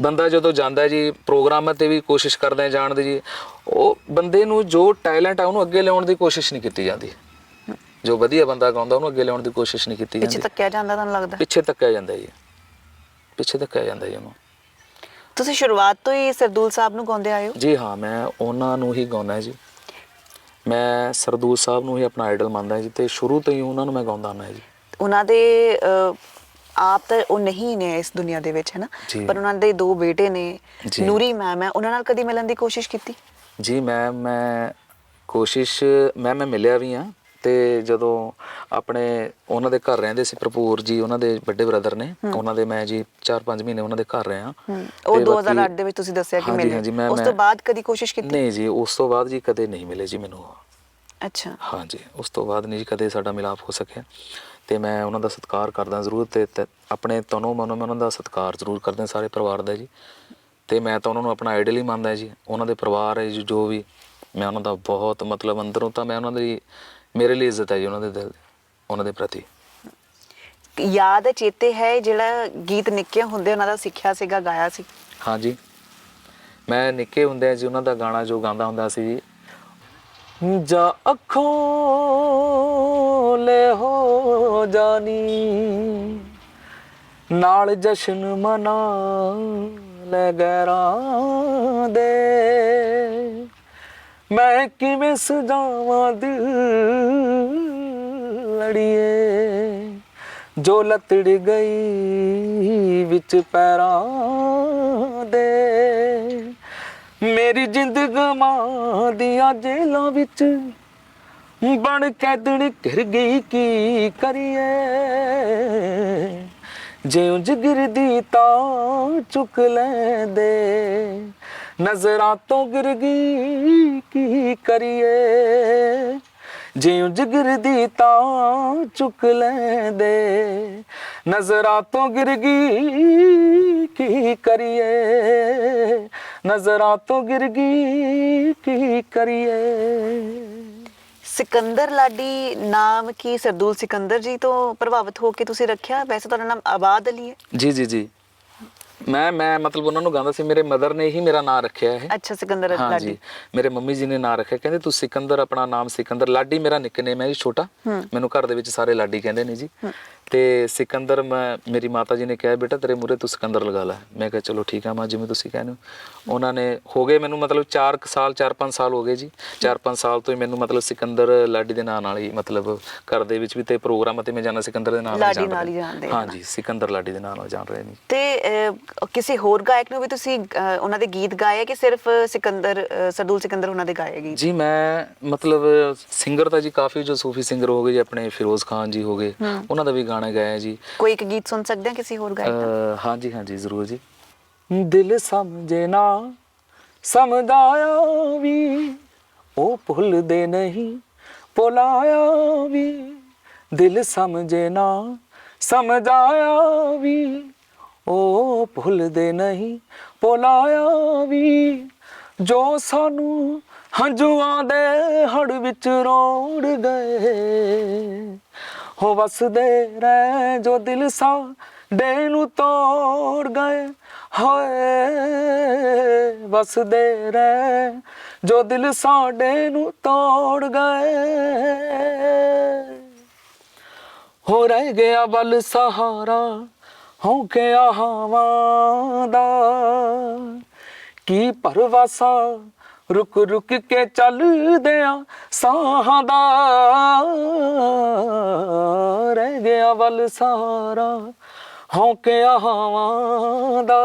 ਬੰਦਾ ਜਦੋਂ ਜਾਂਦਾ ਜੀ ਪ੍ਰੋਗਰਾਮਾਂ ਤੇ ਵੀ ਕੋਸ਼ਿਸ਼ ਕਰਦਾ ਜਾਣ ਦੀ ਜੀ ਉਹ ਬੰਦੇ ਨੂੰ ਜੋ ਟੈਲੈਂਟ ਹੈ ਉਹਨੂੰ ਅੱਗੇ ਲਿਆਉਣ ਦੀ ਕੋਸ਼ਿਸ਼ ਨਹੀਂ ਕੀਤੀ ਜਾਂਦੀ। ਜੋ ਵਧੀਆ ਬੰਦਾ ਗਾਉਂਦਾ ਉਹਨੂੰ ਅੱਗੇ ਲਿਆਉਣ ਦੀ ਕੋਸ਼ਿਸ਼ ਨਹੀਂ ਕੀਤੀ ਪਿੱਛੇ ਜਾਂਦੀ। ਤੱਕਿਆ ਜਾਂਦਾ ਤੁਹਾਨੂੰ ਲੱਗਦਾ? ਪਿੱਛੇ ਧੱਕਿਆ ਜਾਂਦਾ ਜੀ। ਪਿੱਛੇ ਧੱਕਿਆ ਜਾਂਦਾ ਜੀ ਉਹਨੂੰ। ਤੁਸੀਂ ਸ਼ੁਰੂਆਤ ਤੋਂ ਹੀ ਸਰਦੂਲ ਸਾਹਿਬ ਨੂੰ ਗਾਉਂਦੇ ਆਏ ਹੋ? ਜੀ ਹਾਂ ਮੈਂ ਉਹਨਾਂ ਨੂੰ ਹੀ ਗਾਉਂਦਾ ਜੀ। ਮੈਂ ਸਰਦੂਲ ਸਾਹਿਬ ਨੂੰ ਹੀ ਆਪਣਾ ਆਈਡਲ ਮੰਨਦਾ ਜੀ ਤੇ ਸ਼ੁਰੂ ਤੋਂ ਹੀ ਉਹਨਾਂ ਨੂੰ ਮੈਂ ਗਾਉਂਦਾ ਆਉਂਦਾ ਜੀ। ਉਹਨਾਂ ਦੇ ਆਪ ਤਾਂ ਉਹ ਨਹੀਂ ਨੇ ਇਸ ਦੁਨੀਆ ਦੇ ਵਿੱਚ ਹੈ ਨਾ। ਪਰ ਉਹਨਾਂ ਦੇ ਦੋ ਬੇਟੇ ਨੇ। ਨੂਰੀ ਮੈਮ ਹੈ ਉਹਨਾਂ ਨਾਲ ਕਦੀ ਮਿਲਣ ਦੀ ਕੋਸ਼ਿਸ਼ ਕੀਤੀ? ਜੀ ਮੈਂ ਮੈਂ ਕੋਸ਼ਿਸ਼ ਮੈਂ ਮੈਂ ਮਿਲਿਆ ਵੀ ਆ ਤੇ ਜਦੋਂ ਆਪਣੇ ਉਹਨਾਂ ਦੇ ਘਰ ਰਹਿੰਦੇ ਸੀ ਭਰਪੂਰ ਜੀ ਉਹਨਾਂ ਦੇ ਵੱਡੇ ਬ੍ਰਦਰ ਨੇ ਉਹਨਾਂ ਦੇ ਮੈਂ ਜੀ 4-5 ਮਹੀਨੇ ਉਹਨਾਂ ਦੇ ਘਰ ਰਿਹਾ। ਉਹ ਤੇ 2008 ਬਾਕੀ- ਦੇ ਵਿੱਚ ਤੁਸੀਂ ਦੱਸਿਆ ਕਿ ਮਿਲੇ। ਹਾਂਜੀ, ਉਸ ਤੋਂ ਬਾਅਦ ਕਦੀ ਕੋਸ਼ਿਸ਼ ਕੀਤੀ? ਨਹੀਂ ਜੀ ਉਸ ਤੋਂ ਬਾਅਦ ਜੀ ਕਦੇ ਨਹੀਂ ਮਿਲੇ ਜੀ ਮੈਨੂੰ। ਅੱਛਾ। ਹਾਂਜੀ ਉਸ ਤੋਂ ਬਾਅਦ ਨਹੀਂ ਜੀ ਕਦੇ ਸਾਡਾ ਮਿਲਾਪ ਹੋ ਸਕਿਆ। ਤੇ ਮੈਂ ਉਹਨਾਂ ਦਾ ਸਤਿਕਾਰ ਕਰਦਾ ਜ਼ਰੂਰ ਤੇ ਤੇ ਆਪਣੇ ਤਨੋਂ ਮਨੋਂ ਮੈਂ ਉਹਨਾਂ ਦਾ ਸਤਿਕਾਰ ਜ਼ਰੂਰ ਕਰਦਾ ਸਾਰੇ ਪਰਿਵਾਰ ਦਾ ਜੀ। ਤੇ ਮੈਂ ਤਾਂ ਉਹਨਾਂ ਨੂੰ ਆਪਣਾ ਆਈਡਲ ਹੀ ਮੰਨਦਾ ਜੀ। ਉਹਨਾਂ ਦੇ ਪਰਿਵਾਰ ਹੈ ਜੀ ਜੋ ਵੀ ਮੈਂ ਉਹਨਾਂ ਦਾ ਬਹੁਤ ਮਤਲਬ ਅੰਦਰੋਂ ਤਾਂ ਮੈਂ ਉਹਨਾਂ ਦੀ ਮੇਰੇ ਲਈ ਇੱਜ਼ਤ ਹੈ ਜੀ ਉਹਨਾਂ ਦੇ ਦਿਲ ਉਹਨਾਂ ਦੇ ਪ੍ਰਤੀ। ਯਾਦ ਚੇਤੇ ਹੈ ਜਿਹੜਾ ਗੀਤ ਨਿੱਕੇ ਹੁੰਦੇ ਉਹਨਾਂ ਦਾ ਸਿੱਖਿਆ ਸੀਗਾ ਗਾਇਆ ਸੀ? ਹਾਂਜੀ। ਮੈਂ ਨਿੱਕੇ ਹੁੰਦਿਆਂ ਜੀ ਉਹਨਾਂ ਦਾ ਗਾਣਾ ਜੋ ਗਾਉਂਦਾ ਹੁੰਦਾ ਸੀ ਜੀ ਜਾ ਅੱਖੋਂ ਲੈ ਹੋ ਜਾਨੀ ਨਾਲ ਜਸ਼ਨ ਮਨਾ ਲੈ ਗੈਰਾਂ ਦੇ। ਮੈਂ ਕਿਵੇਂ ਸਜਾਵਾਂ ਦਿਲ ਲੜੀਏ ਜੋ ਲਤੜ ਗਈ ਵਿੱਚ ਪੈਰਾਂ ਦੇ। ਮੇਰੀ ਜਿੰਦ ਗਮਾਂ ਦੀਆਂ ਜੇਲਾਂ ਵਿੱਚ ਬਣ ਕੈਦਣ ਘਿਰ ਗਈ ਕੀ ਕਰੀਏ? ਜੇ ਉਂਝ ਗਿਰਦੀ ਤਾਂ ਚੁੱਕ ਲੈਂਦੇ। ਨਜ਼ਰਾਂ ਤੋਂ ਗਿਰ ਗਈ ਕੀ ਕਰੀਏ? ਜੇ ਉਂਝ ਗਿਰਦੀ ਤਾਂ ਚੁੱਕ ਲੈਂਦੇ। ਨਜ਼ਰਾਂ ਤੋਂ ਗਿਰ ਗਈ ਕੀ ਕਰੀਏ? ਨਜ਼ਰਾਂ ਤੋਂ ਗਿਰ ਗਈ ਕੀ ਕਰੀਏ? ਸਿਕੰਦਰ ਲਾਡੀ ਨਾਮ ਕੀ ਸਰਦੂਲ ਸਿਕੰਦਰ ਜੀ ਤੋਂ ਪ੍ਰਭਾਵਿਤ ਹੋ ਕੇ ਤੁਸੀਂ ਰੱਖਿਆ? ਵੈਸੇ ਤੁਹਾਡਾ ਨਾਮ ਆਬਾਦ ਅਲੀ ਹੈ। ਜੀ ਜੀ ਜੀ। ਮੈਂ ਮੈਂ ਮਤਲਬ ਉਹਨਾਂ ਨੂੰ ਗਾਉਂਦਾ ਸੀ ਮੇਰੇ ਮਦਰ ਨੇ ਹੀ ਮੇਰਾ ਨਾਮ ਰੱਖਿਆ ਹੈ ਅੱਛਾ ਸਿਕੰਦਰ ਲਾਡੀ। ਮੇਰੇ ਮੰਮੀ ਜੀ ਨੇ ਨਾਮ ਰੱਖਿਆ ਕਹਿੰਦੇ ਤੂੰ ਸਿਕੰਦਰ ਆਪਣਾ ਨਾਮ ਸਿਕੰਦਰ। ਲਾਡੀ ਮੇਰਾ ਨਿਕਨੇਮ ਹੈ ਜੀ ਛੋਟਾ। ਮੈਨੂੰ ਘਰ ਦੇ ਵਿੱਚ ਸਾਰੇ ਲਾਡੀ ਕਹਿੰਦੇ ਨੇ ਜੀ। ਤੇ ਸਿਕੰਦਰ ਮੈਂ ਮੇਰੀ ਮਾਤਾ ਜੀ ਨੇ ਕਿਹਾ ਬੇਟਾ ਤੇਰੇ ਮੂਰੇ ਤੂੰ ਸਿਕੰਦਰ ਲਗਾ ਲੈ। ਮੈਂ ਕਿਹਾ ਚਲੋ ਠੀਕ ਆ ਮਾਂ ਜਿਵੇਂ ਤੁਸੀਂ ਕਹਿੰਦੇ ਹੋ। ਉਹਨਾਂ ਨੇ ਹੋ ਗਏ ਮੈਨੂੰ ਮਤਲਬ 4 ਸਾਲ 4-5 ਸਾਲ ਹੋ ਗਏ ਜੀ। 4-5 ਸਾਲ ਤੋਂ ਹੀ ਮੈਨੂੰ ਮਤਲਬ ਸਿਕੰਦਰ ਲਾਡੀ ਦੇ ਨਾਂ ਨਾਲ ਹੀ ਮਤਲਬ ਘਰ ਦੇ ਵਿੱਚ ਵੀ ਤੇ ਪ੍ਰੋਗਰਾਮ ਤੇ ਮੈਂ ਜਾਣਾ ਸਿਕੰਦਰ ਦੇ ਨਾਂ ਨਾਲ ਲਾਡੀ ਨਾਲ ਹੀ ਰਹੇ। ਜਾਣਦੇ ਆ ਹਾਂ ਜੀ ਸਿਕੰਦਰ ਲਾਡੀ ਦੇ ਨਾਂ ਨਾਲ ਜਾਣ ਰਹੇ ਨੇ। ਤੇ ਅਹ, ਕਿਸੇ ਹੋਰ ਗਾਇਕ ਨੂੰ ਵੀ ਤੁਸੀਂ ਉਹਨਾਂ ਦੇ ਗੀਤ ਗਾਏ ਕਿ ਸਿਰਫ ਸਿਕੰਦਰ ਅਹ, ਸਰਦੂਲ ਸਿਕੰਦਰ ਉਹਨਾਂ ਦੇ ਗਾਏ ਗੀਤ? ਜੀ ਮੈਂ ਮਤਲਬ ਸਿੰਗਰ ਤਾਂ ਜੀ ਕਾਫੀ ਜੋ ਸੂਫੀ ਸਿੰਗਰ ਹੋ ਗਏ ਜੀ ਆਪਣੇ ਫਿਰੋਜ਼ ਖਾਨ ਜੀ ਹੋ ਗਏ ਉਹਨਾਂ ਦਾ ਵੀ ਗਾਣਾ ਗਾਇਆ ਜੀ। ਕੋਈ ਇੱਕ ਗੀਤ ਸੁਣ ਸਕਦੇ ਹਾਂ ਕਿਸੇ ਹੋਰ ਗਾਇਕ ਦਾ? ਅਹ ਹਾਂਜੀ ਹਾਂਜੀ ਜ਼ਰੂਰ ਜੀ। ਦਿਲ ਸਮਝੇ ਨਾ ਸਮਝਾਇਆ ਵੀ ਉਹ ਭੁੱਲਦੇ ਨਹੀਂ ਭੁਲਾਇਆ ਵੀ। ਦਿਲ ਸਮਝੇ ਨਾ ਸਮਝਾਇਆ ਵੀ ਉਹ ਭੁੱਲਦੇ ਨਹੀਂ, ਭੁਲਾਇਆ ਵੀ। ਜੋ ਸਾਨੂੰ ਹੰਝੂਆਂ ਦੇ ਹੜ ਵਿੱਚ ਰੋੜ ਗਏ, ਹੋ ਵਸਦੇ ਰਹਿ ਜੋ ਦਿਲ ਸਾਡੇ ਨੂੰ ਤੋੜ ਗਏ। ਹੋਏ, ਵਸਦੇ ਰਹਿ ਜੋ ਦਿਲ ਸਾਡੇ ਨੂੰ ਤੋੜ ਗਏ। ਹੋ ਰਹਿ ਗਿਆ ਬਲ ਸਹਾਰਾ ਹੋ ਗਿਆ ਹਵਾਂ ਦਾ। ਕੀ ਪਰਵਾਸਾ ਰੁਕ ਰੁਕ ਕੇ ਚੱਲਦੇ ਆ ਸਾਹਾਂ ਦਾ। ਰਹਿ ਗਿਆ ਵੱਲ ਸਾਰਾ ਹੋ ਗਿਆ ਹਵਾਂ ਦਾ।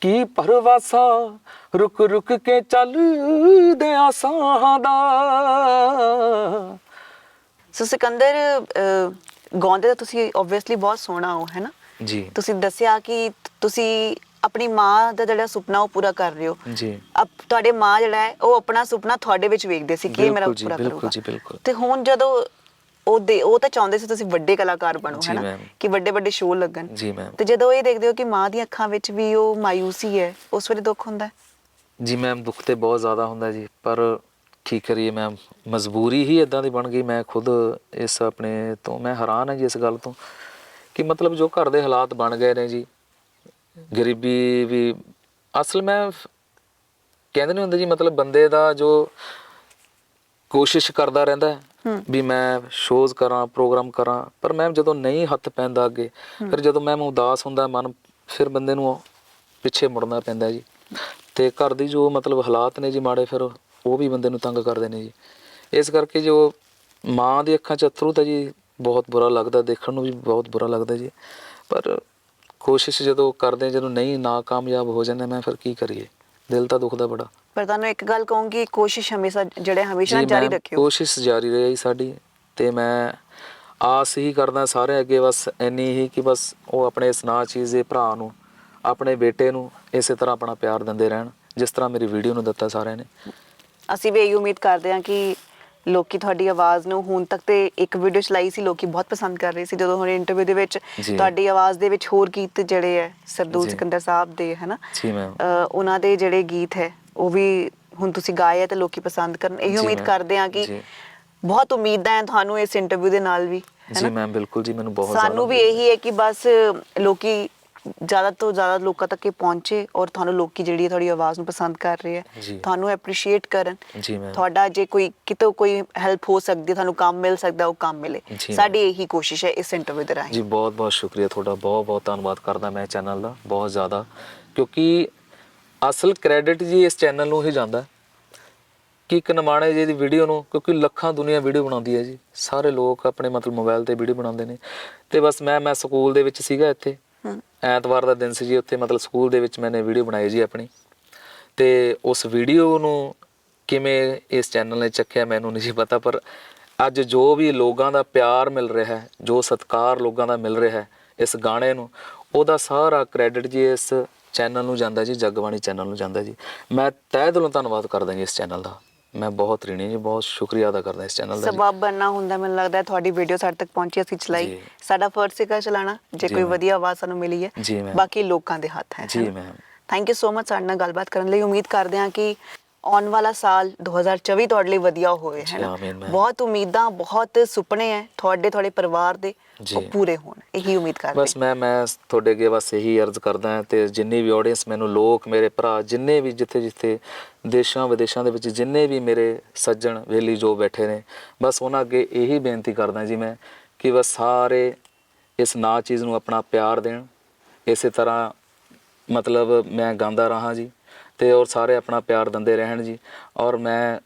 ਕੀ ਪਰਵਾਸਾ ਰੁਕ ਰੁਕ ਕੇ ਚੱਲਦੇ ਆ ਸਾਹਾਂ ਦਾ। ਸੋ ਸਿਕੰਦਰ ਗਾਉਂਦੇ ਤਾਂ ਤੁਸੀਂ ਆਬਵੀਅਸਲੀ ਬਹੁਤ ਸੋਹਣਾ ਹੋ ਹੈ ਨਾ? ਜੀ। ਤੁਸੀਂ ਦੱਸਿਆ ਕਿ ਤੁਸੀਂ ਆਪਣੀ ਮਾਂ ਦਾ ਜਿਹੜਾ ਸੁਪਨਾ ਉਹ ਪੂਰਾ ਕਰ ਰਹੇ ਹੋ। ਜੀ। ਅਬ ਤੁਹਾਡੇ ਮਾਂ ਜਿਹੜਾ ਹੈ ਉਹ ਆਪਣਾ ਸੁਪਨਾ ਤੁਹਾਡੇ ਵਿੱਚ ਵੇਖਦੇ ਸੀ ਕਿ ਇਹ ਮੇਰਾ ਬਿਲਕੁਲ ਪੂਰਾ ਬਿਲਕੁਲ ਕਰੂਗਾ ਜੀ, ਬਿਲਕੁਲ। ਤੇ ਹੁਣ ਜਦੋਂ ਉਹ ਦੇ ਉਹ ਤਾਂ ਚਾਹੁੰਦੇ ਸੀ ਤੁਸੀਂ ਵੱਡੇ ਕਲਾਕਾਰ ਬਣੋ ਜੀ, ਹੈ ਨਾ? ਮੈਮ। ਕਿ ਵੱਡੇ ਵੱਡੇ ਸ਼ੋਅ ਲੱਗਣ। ਜੀ, ਮੈਮ। ਤੇ ਜਦੋਂ ਇਹ ਦੇਖਦੇ ਹੋ ਕਿ ਮਾਂ ਦੀਆਂ ਅੱਖਾਂ ਵਿੱਚ ਵੀ ਉਹ ਮਾਇੂਸੀ ਹੈ ਉਸ ਵੇਲੇ ਦੁੱਖ ਹੁੰਦਾ ਜੀ ਮੈਮ ਦੁੱਖ ਤੇ ਬਹੁਤ ਜ਼ਿਆਦਾ ਹੁੰਦਾ ਜੀ ਪਰ ਕੀ ਕਰੀਏ ਮੈਮ ਮਜਬੂਰੀ ਹੀ ਇਦਾਂ ਦੀ ਬਣ ਗਈ ਮੈਂ ਖੁਦ ਇਸ ਆਪਣੇ ਤੋਂ ਮੈਂ ਹੈਰਾਨ ਹਾਂ ਜੀ ਇਸ ਗੱਲ ਤੋਂ ਕਿ ਮਤਲਬ ਜੋ ਘਰ ਦੇ ਹਾਲਾਤ ਬਣ ਗਏ ਨੇ ਜੀ ਗਰੀਬੀ ਵੀ ਅਸਲ ਮੈਂ ਕਹਿੰਦੇ ਨਹੀਂ ਹੁੰਦੇ ਜੀ ਮਤਲਬ ਬੰਦੇ ਦਾ ਜੋ ਕੋਸ਼ਿਸ਼ ਕਰਦਾ ਰਹਿੰਦਾ ਵੀ ਮੈਂ ਸ਼ੋਜ਼ ਕਰਾਂ ਪ੍ਰੋਗਰਾਮ ਕਰਾਂ ਪਰ ਮੈਮ ਜਦੋਂ ਨਹੀਂ ਹੱਥ ਪੈਂਦਾ ਅੱਗੇ ਫਿਰ ਜਦੋਂ ਮੈਮ ਉਦਾਸ ਹੁੰਦਾ ਮਨ ਫਿਰ ਬੰਦੇ ਨੂੰ ਪਿੱਛੇ ਮੁੜਨਾ ਪੈਂਦਾ ਜੀ। ਤੇ ਘਰ ਦੀ ਜੋ ਮਤਲਬ ਹਾਲਾਤ ਨੇ ਜੀ ਮਾੜੇ ਫਿਰ ਉਹ ਵੀ ਬੰਦੇ ਨੂੰ ਤੰਗ ਕਰਦੇ ਨੇ ਜੀ। ਇਸ ਕਰਕੇ ਜੋ ਮਾਂ ਦੀ ਅੱਖਾਂ 'ਚ ਅਥਰੂ ਤਾਂ ਜੀ ਬਹੁਤ ਬੁਰਾ ਲੱਗਦਾ ਦੇਖਣ ਨੂੰ ਵੀ ਬਹੁਤ ਬੁਰਾ ਲੱਗਦਾ ਜੀ। ਪਰ ਕੋਸ਼ਿਸ਼ ਜਦੋਂ ਕਰਦੇ ਜਦੋਂ ਨਹੀਂ ਨਾਕਾਮਯਾਬ ਹੋ ਜਾਂਦੇ ਮੈਂ ਫਿਰ ਕੀ ਕਰੀਏ? ਦਿਲ ਤਾਂ ਦੁਖਦਾ ਬੜਾ। ਪਰ ਤੁਹਾਨੂੰ ਇੱਕ ਗੱਲ ਕਹੂੰਗੀ ਕੋਸ਼ਿਸ਼ ਹਮੇਸ਼ਾ ਜਿਹੜੇ ਹਮੇਸ਼ਾ ਜਾਰੀ ਰੱਖਿਓ। ਕੋਸ਼ਿਸ਼ ਜਾਰੀ ਰਹੀ ਸਾਡੀ ਤੇ ਮੈਂ ਆਸ ਹੀ ਕਰਦਾ ਸਾਰੇ ਅੱਗੇ ਬਸ ਇੰਨੀ ਹੀ ਕਿ ਬਸ ਉਹ ਆਪਣੇ ਇਸ ਨਾ ਚੀਜ਼ ਦੇ ਭਰਾ ਨੂੰ ਆਪਣੇ ਬੇਟੇ ਨੂੰ ਇਸੇ ਤਰ੍ਹਾਂ ਆਪਣਾ ਪਿਆਰ ਦਿੰਦੇ ਰਹਿਣ ਜਿਸ ਤਰ੍ਹਾਂ ਮੇਰੀ ਵੀਡੀਓ ਨੂੰ ਦਿੱਤਾ ਸਾਰਿਆਂ ਨੇ। ਅਸੀਂ ਵੀ ਇਹੀ ਉਮੀਦ ਕਰਦੇ ਹਾਂ ਕਿ ਲੋਕੀ ਤੁਹਾਡੀ ਆਵਾਜ਼ ਨੂੰ ਹੁਣ ਤੱਕ ਤੇ ਇੱਕ ਵੀਡੀਓ ਚਲਾਈ ਸੀ ਲੋਕੀ ਬਹੁਤ ਪਸੰਦ ਕਰ ਰਹੇ ਸੀ ਜਦੋਂ ਹੁਣ ਇੰਟਰਵਿਊ ਦੇ ਵਿੱਚ। ਤੁਹਾਡੀ ਆਵਾਜ਼ ਦੇ ਵਿੱਚ ਹੋਰ ਗੀਤ ਜਿਹੜੇ ਹੈ ਸਰਦੂਲ। ਸਿਕੰਦਰ ਸਾਹਿਬ ਦੇ ਹੈ ਨਾ ਜੀ ਮੈਮ ਉਹਨਾਂ ਦੇ ਜਿਹੜੇ ਗੀਤ ਹੈ ਉਹ ਵੀ ਹੁਣ ਤੁਸੀਂ ਗਾਏ ਤੇ ਲੋਕੀ ਪਸੰਦ ਕਰਨ ਇਹੀ ਉਮੀਦ ਕਰਦੇ ਹਾਂ ਕਿ। ਬਹੁਤ ਉਮੀਦਾਂ ਹੈ ਤੁਹਾਨੂੰ ਇਸ ਇੰਟਰਵਿਊ ਦੇ ਨਾਲ ਵੀ ਜੀ ਮੈਮ ਬਿਲਕੁਲ ਜੀ ਮੈਨੂੰ ਬਹੁਤ ਸਾਨੂੰ ਵੀ ਇਹੀ ਹੈ ਕਿ ਬਸ ਲੋਕੀ ਜ਼ਿਆਦਾ ਤੋਂ ਜ਼ਿਆਦਾ ਲੋਕਾਂ ਤੱਕ ਇਹ ਪਹੁੰਚੇ ਔਰ ਤੁਹਾਨੂੰ ਲੋਕੀ ਜਿਹੜੀ ਤੁਹਾਡੀ ਆਵਾਜ਼ ਨੂੰ ਪਸੰਦ ਕਰ ਰਹੇ ਹੈ। ਤੁਹਾਨੂੰ ਐਪਰੀਸ਼ੀਏਟ ਕਰਨ। ਤੁਹਾਡਾ ਜੇ ਕੋਈ ਕਿਤੋਂ ਕੋਈ ਹੈਲਪ ਹੋ ਸਕਦੀ ਤੁਹਾਨੂੰ ਕੰਮ ਮਿਲ ਸਕਦਾ ਉਹ ਕੰਮ ਮਿਲੇ। ਸਾਡੀ ਇਹੀ ਕੋਸ਼ਿਸ਼ ਹੈ ਇਸ ਇੰਟਰਵਿਊ ਦੇ ਰਾਹੀਂ। ਜੀ ਬਹੁਤ ਬਹੁਤ ਸ਼ੁਕਰੀਆ ਤੁਹਾਡਾ। ਬਹੁਤ ਬਹੁਤ ਧੰਨਵਾਦ ਕਰਦਾ ਮੈਂ ਚੈਨਲ ਦਾ ਬਹੁਤ ਜ਼ਿਆਦਾ। ਕਿਉਂਕਿ ਅਸਲ ਕ੍ਰੈਡਿਟ ਜੀ ਇਸ ਚੈਨਲ ਨੂੰ ਹੀ ਜਾਂਦਾ। ਕਿ ਇੱਕ ਨਮਾਣੇ ਜੀ ਦੀ ਵੀਡੀਓ ਨੂੰ ਕਿਉਂਕਿ ਲੱਖਾਂ ਦੁਨੀਆ ਵੀਡੀਓ ਬਣਾਉਂਦੀ ਹੈ ਜੀ। ਸਾਰੇ ਲੋਕ ਆਪਣੇ ਮਤਲਬ ਮੋਬਾਈਲ ਤੇ ਵੀਡੀਓ ਬਣਾਉਂਦੇ ਨੇ। ਤੇ ਬਸ ਮੈਂ ਮੈਂ ਸਕੂਲ ਦੇ ਵਿੱਚ ਸੀਗਾ ਇੱਥੇ। ਐਤਵਾਰ ਦਾ ਦਿਨ ਸੀ ਜੀ, ਉੱਥੇ ਮਤਲਬ ਸਕੂਲ ਦੇ ਵਿੱਚ ਮੈਨੇ ਵੀਡੀਓ ਬਣਾਈ ਜੀ ਆਪਣੀ। ਤੇ ਉਸ ਵੀਡੀਓ ਨੂੰ ਕਿਵੇਂ ਇਸ ਚੈਨਲ ਨੇ ਚੱਕਿਆ ਮੈਨੂੰ ਨਹੀਂ ਜੀ ਪਤਾ, ਪਰ ਅੱਜ ਜੋ ਵੀ ਲੋਕਾਂ ਦਾ ਪਿਆਰ ਮਿਲ ਰਿਹਾ ਹੈ ਜੋ ਸਤਿਕਾਰ ਲੋਕਾਂ ਦਾ ਮਿਲ ਰਿਹਾ ਹੈ ਇਸ ਗਾਣੇ ਨੂੰ, ਉਹਦਾ ਸਾਰਾ ਕ੍ਰੈਡਿਟ ਜੀ ਇਸ ਚੈਨਲ ਨੂੰ ਜਾਂਦਾ ਜੀ, ਜਗਬਾਣੀ ਚੈਨਲ ਨੂੰ ਜਾਂਦਾ ਜੀ। ਮੈਂ ਤਹਿ ਦਿਲੋਂ ਧੰਨਵਾਦ ਕਰਦਾ ਜੀ ਇਸ ਚੈਨਲ ਦਾ। ਮੈਂ ਬਹੁਤ ঋਣੀ ਜੀ ਬਹੁਤ ਸ਼ੁਕਰੀਆ ਅਦਾ ਕਰਦਾ ਇਸ ਚੈਨਲ ਦਾ ਜੀ ਸਬਬ ਬਣਨਾ ਹੁੰਦਾ ਮੈਨੂੰ ਲੱਗਦਾ ਹੈ ਤੁਹਾਡੀ ਵੀਡੀਓ ਸਾਡੇ ਤੱਕ ਪਹੁੰਚੀ ਅਸੀਂ ਚਲਾਈ ਜੀ। ਸਾਡਾ ਫਰਜ਼ ਸੀਗਾ ਚਲਾਣਾ ਜੇ ਜੀ ਕੋਈ। ਵਧੀਆ ਆਵਾਜ਼ ਸਾਨੂੰ ਮਿਲੀ ਹੈ ਜੀ। ਬਾਕੀ ਲੋਕਾਂ ਦੇ ਹੱਥ ਹੈ ਜੀ ma'am thank you so much ਸਾਡੇ ਨਾਲ ਗੱਲਬਾਤ ਕਰਨ ਲਈ ਉਮੀਦ ਕਰਦੇ ਹਾਂ ਕਿ ਆਉਣ ਵਾਲਾ ਸਾਲ 2024 ਤੁਹਾਡੇ ਲਈ ਵਧੀਆ ਹੋਵੇ ਹੈ ਨਾ ਆਮੀਨ। ਬਹੁਤ ਉਮੀਦਾਂ ਬਹੁਤ ਸੁਪਨੇ ਹੈ ਤੁਹਾਡੇ ਤੁਹਾਡੇ ਪਰਿਵਾਰ ਦੇ ਉਹ ਜੀ। ਪੂਰੇ ਹੋਣ ਇਹੀ ਉਮੀਦ ਕਰਦੇ ਬਸ ਮੈਂ ਮੈਂ ਤੁਹਾਡੇ ਅੱਗੇ ਬਸ ਇਹੀ ਅਰਜ਼ ਕਰਦਾ ਹਾਂ ਤੇ ਜਿੰਨੀ ਵੀ ਆਡੀਅנס ਮੈਨੂੰ ਲੋਕ ਮੇਰੇ ਭਰਾ ਜਿੰਨੇ ਵੀ ਜਿੱਥੇ ਜਿੱਥੇ ਦੇਸ਼ਾਂ ਵਿਦੇਸ਼ਾਂ ਦੇ ਵਿੱਚ ਜਿੰਨੇ ਵੀ ਮੇਰੇ ਸੱਜਣ ਵੇਲੀ ਜੋ ਬੈਠੇ ਨੇ ਬਸ ਉਹਨਾਂ ਅੱਗੇ ਇਹੀ ਬੇਨਤੀ ਕਰਦਾ ਜੀ ਮੈਂ ਕਿ ਬਸ ਸਾਰੇ ਇਸ ਨਾ ਚੀਜ਼ ਨੂੰ ਆਪਣਾ ਪਿਆਰ ਦੇਣ ਇਸੇ ਤਰ੍ਹਾਂ ਮਤਲਬ ਮੈਂ ਗਾਉਂਦਾ ਰਹਾ ਜੀ ਤੇ ਔਰ ਸਾਰੇ ਆਪਣਾ ਪਿਆਰ ਦਿੰਦੇ ਰਹਿਣ ਜੀ। ਔਰ ਮੈਂ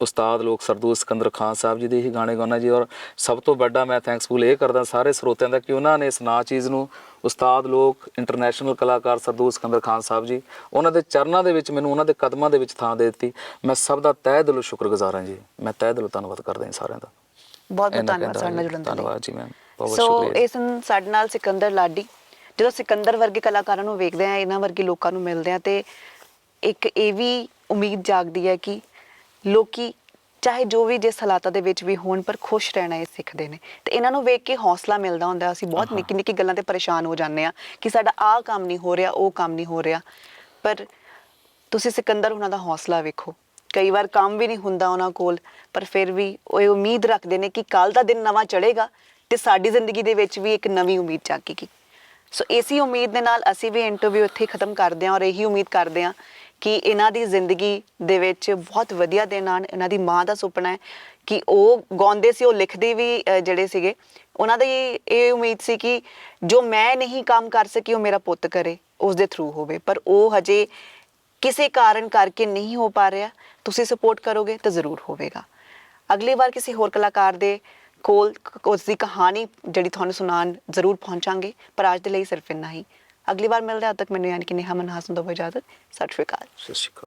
ਉਸਤਾਦ ਲੋਕ ਸਰਦੂਲ ਸਿਕੰਦਰ ਖਾਨ ਸਾਹਿਬ ਜੀ ਦੇ ਹੀ ਗਾਣੇ ਗਾਉਣਾ ਜੀ। ਔਰ ਸਭ ਤੋਂ ਵੱਡਾ ਮੈਂ ਥੈਂਕਸਫੁਲ ਇਹ ਕਰਦਾ ਸਾਰੇ ਸਰੋਤਿਆਂ ਦਾ ਕਿ ਉਹਨਾਂ ਨੇ ਇਸ ਨਾ ਚੀਜ਼ ਨੂੰ ਉਸਤਾਦ ਲੋਕ ਇੰਟਰਨੈਸ਼ਨਲ ਕਲਾਕਾਰ ਸਰਦੂਲ ਸਿਕੰਦਰ ਖਾਨ ਸਾਹਿਬ ਜੀ ਉਹਨਾਂ ਦੇ ਚਰਨਾਂ ਦੇ ਵਿੱਚ ਮੈਨੂੰ ਉਹਨਾਂ ਦੇ ਕਦਮਾਂ ਦੇ ਵਿੱਚ ਥਾਂ ਦੇ ਦਿੱਤੀ। ਮੈਂ ਸਭ ਦਾ ਤਹਿ ਦਿਲੋਂ ਸ਼ੁਕਰਗੁਜ਼ਾਰ ਹਾਂ ਜੀ। ਮੈਂ ਤਹਿ ਦਿਲੋਂ ਧੰਨਵਾਦ ਕਰਦਾ ਹਾਂ ਸਾਰਿਆਂ ਦਾ। ਬਹੁਤ ਬਹੁਤ ਧੰਨਵਾਦ ਸਾਡੇ ਨਾਲ। ਜੁੜਨ ਦੇ ਲਈ। ਧੰਨਵਾਦ ਜੀ ਮੈਮ ਬਹੁਤ ਸੋ ਸ਼ੁਕਰੀਆ ਜੀ। ਇਸ ਸਾਡੇ ਨਾਲ ਸਿਕੰਦਰ ਲਾਡੀ ਜਦੋਂ ਸਿਕੰਦਰ ਵਰਗੇ ਕਲਾਕਾਰਾਂ ਨੂੰ ਵੇਖਦੇ ਆ ਇਹਨਾਂ ਵਰਗੇ ਲੋਕਾਂ ਨੂੰ ਮਿਲਦੇ ਆ ਤੇ ਇੱਕ ਇਹ ਵੀ ਉਮੀਦ ਜਾਗਦੀ ਹੈ ਕਿ ਲੋਕੀ ਚਾਹੇ ਜੋ ਵੀ ਜਿਸ ਹਾਲਾਤਾਂ ਦੇ ਵਿੱਚ ਵੀ ਹੋਣ ਪਰ ਖੁਸ਼ ਰਹਿਣਾ ਇਹ ਸਿੱਖਦੇ ਨੇ। ਤੇ ਇਹਨਾਂ ਨੂੰ ਵੇਖ ਕੇ ਹੌਸਲਾ ਮਿਲਦਾ ਹੁੰਦਾ ਅਸੀਂ ਬਹੁਤ ਨਿੱਕੀ ਨਿੱਕੀ ਗੱਲਾਂ ਤੇ ਪਰੇਸ਼ਾਨ ਹੋ ਜਾਂਦੇ ਆ ਕਿ ਸਾਡਾ ਆਹ ਕੰਮ ਨਹੀਂ ਹੋ ਰਿਹਾ ਉਹ ਕੰਮ ਨਹੀਂ ਹੋ ਰਿਹਾ। ਪਰ ਤੁਸੀਂ ਸਿਕੰਦਰ ਉਹਨਾਂ ਦਾ ਹੌਸਲਾ ਵੇਖੋ। ਕਈ ਵਾਰ ਕੰਮ ਵੀ ਨਹੀਂ ਹੁੰਦਾ ਉਹਨਾਂ ਕੋਲ ਪਰ ਫਿਰ ਵੀ ਉਹ ਇਹ ਉਮੀਦ ਰੱਖਦੇ ਨੇ ਕਿ ਕੱਲ ਦਾ ਦਿਨ ਨਵਾਂ ਚੜ੍ਹੇਗਾ ਤੇ ਸਾਡੀ ਜ਼ਿੰਦਗੀ ਦੇ ਵਿੱਚ ਵੀ ਇੱਕ ਨਵੀਂ ਉਮੀਦ ਜਾਗੇਗੀ। ਸੋ ਇਸੀ ਉਮੀਦ ਦੇ ਨਾਲ ਅਸੀਂ ਵੀ ਇੰਟਰਵਿਊ ਇੱਥੇ ਖਤਮ ਕਰਦੇ ਹਾਂ ਔਰ ਇਹੀ ਉਮੀਦ ਕਰਦੇ ਹਾਂ ਕਿ ਇਹਨਾਂ ਦੀ ਜ਼ਿੰਦਗੀ ਦੇ ਵਿੱਚ ਬਹੁਤ ਵਧੀਆ ਦਿਨ ਆਣ ਇਹਨਾਂ ਦੀ ਮਾਂ ਦਾ ਸੁਪਨਾ ਹੈ ਕਿ ਉਹ ਗਾਉਂਦੇ ਸੀ, ਉਹ ਲਿਖਦੇ ਵੀ ਜਿਹੜੇ ਸੀਗੇ। ਉਹਨਾਂ ਦੀ ਇਹ ਉਮੀਦ ਸੀ ਕਿ ਜੋ ਮੈਂ ਨਹੀਂ ਕੰਮ ਕਰ ਸਕੀ, ਉਹ ਮੇਰਾ ਪੁੱਤ ਕਰੇ, ਉਸ ਦੇ ਥਰੂ ਹੋਵੇ। ਪਰ ਉਹ ਹਜੇ ਕਿਸੇ ਕਾਰਨ ਕਰਕੇ ਨਹੀਂ ਹੋ ਪਾ ਰਿਹਾ। ਤੁਸੀਂ ਸਪੋਰਟ ਕਰੋਗੇ ਤਾਂ ਜ਼ਰੂਰ ਹੋਵੇਗਾ। ਅਗਲੀ ਵਾਰ ਕਿਸੇ ਹੋਰ ਕਲਾਕਾਰ ਦੇ ਕੋਲ ਕ- ਉਸ ਦੀ ਕਹਾਣੀ ਜਿਹੜੀ ਤੁਹਾਨੂੰ ਸੁਣਾਉਣ ਜ਼ਰੂਰ ਪਹੁੰਚਾਂਗੇ। ਪਰ ਅੱਜ ਦੇ ਲਈ ਸਿਰਫ ਇੰਨਾ ਹੀ। ਅਗਲੀ ਵਾਰ ਮਿਲਦੇ ਹਾਂ, ਤਦ ਤੱਕ ਮੈਨੂੰ ਯਾਨੀ ਕਿ ਨੇਹਾ ਮਨਹਾਸ ਨੂੰ ਦੋ ਇਜਾਜ਼ਤ। ਸਤਿ ਸ਼੍ਰੀ ਅਕਾਲ। ਸਤਿ ਸ਼੍ਰੀ ਅਕਾਲ।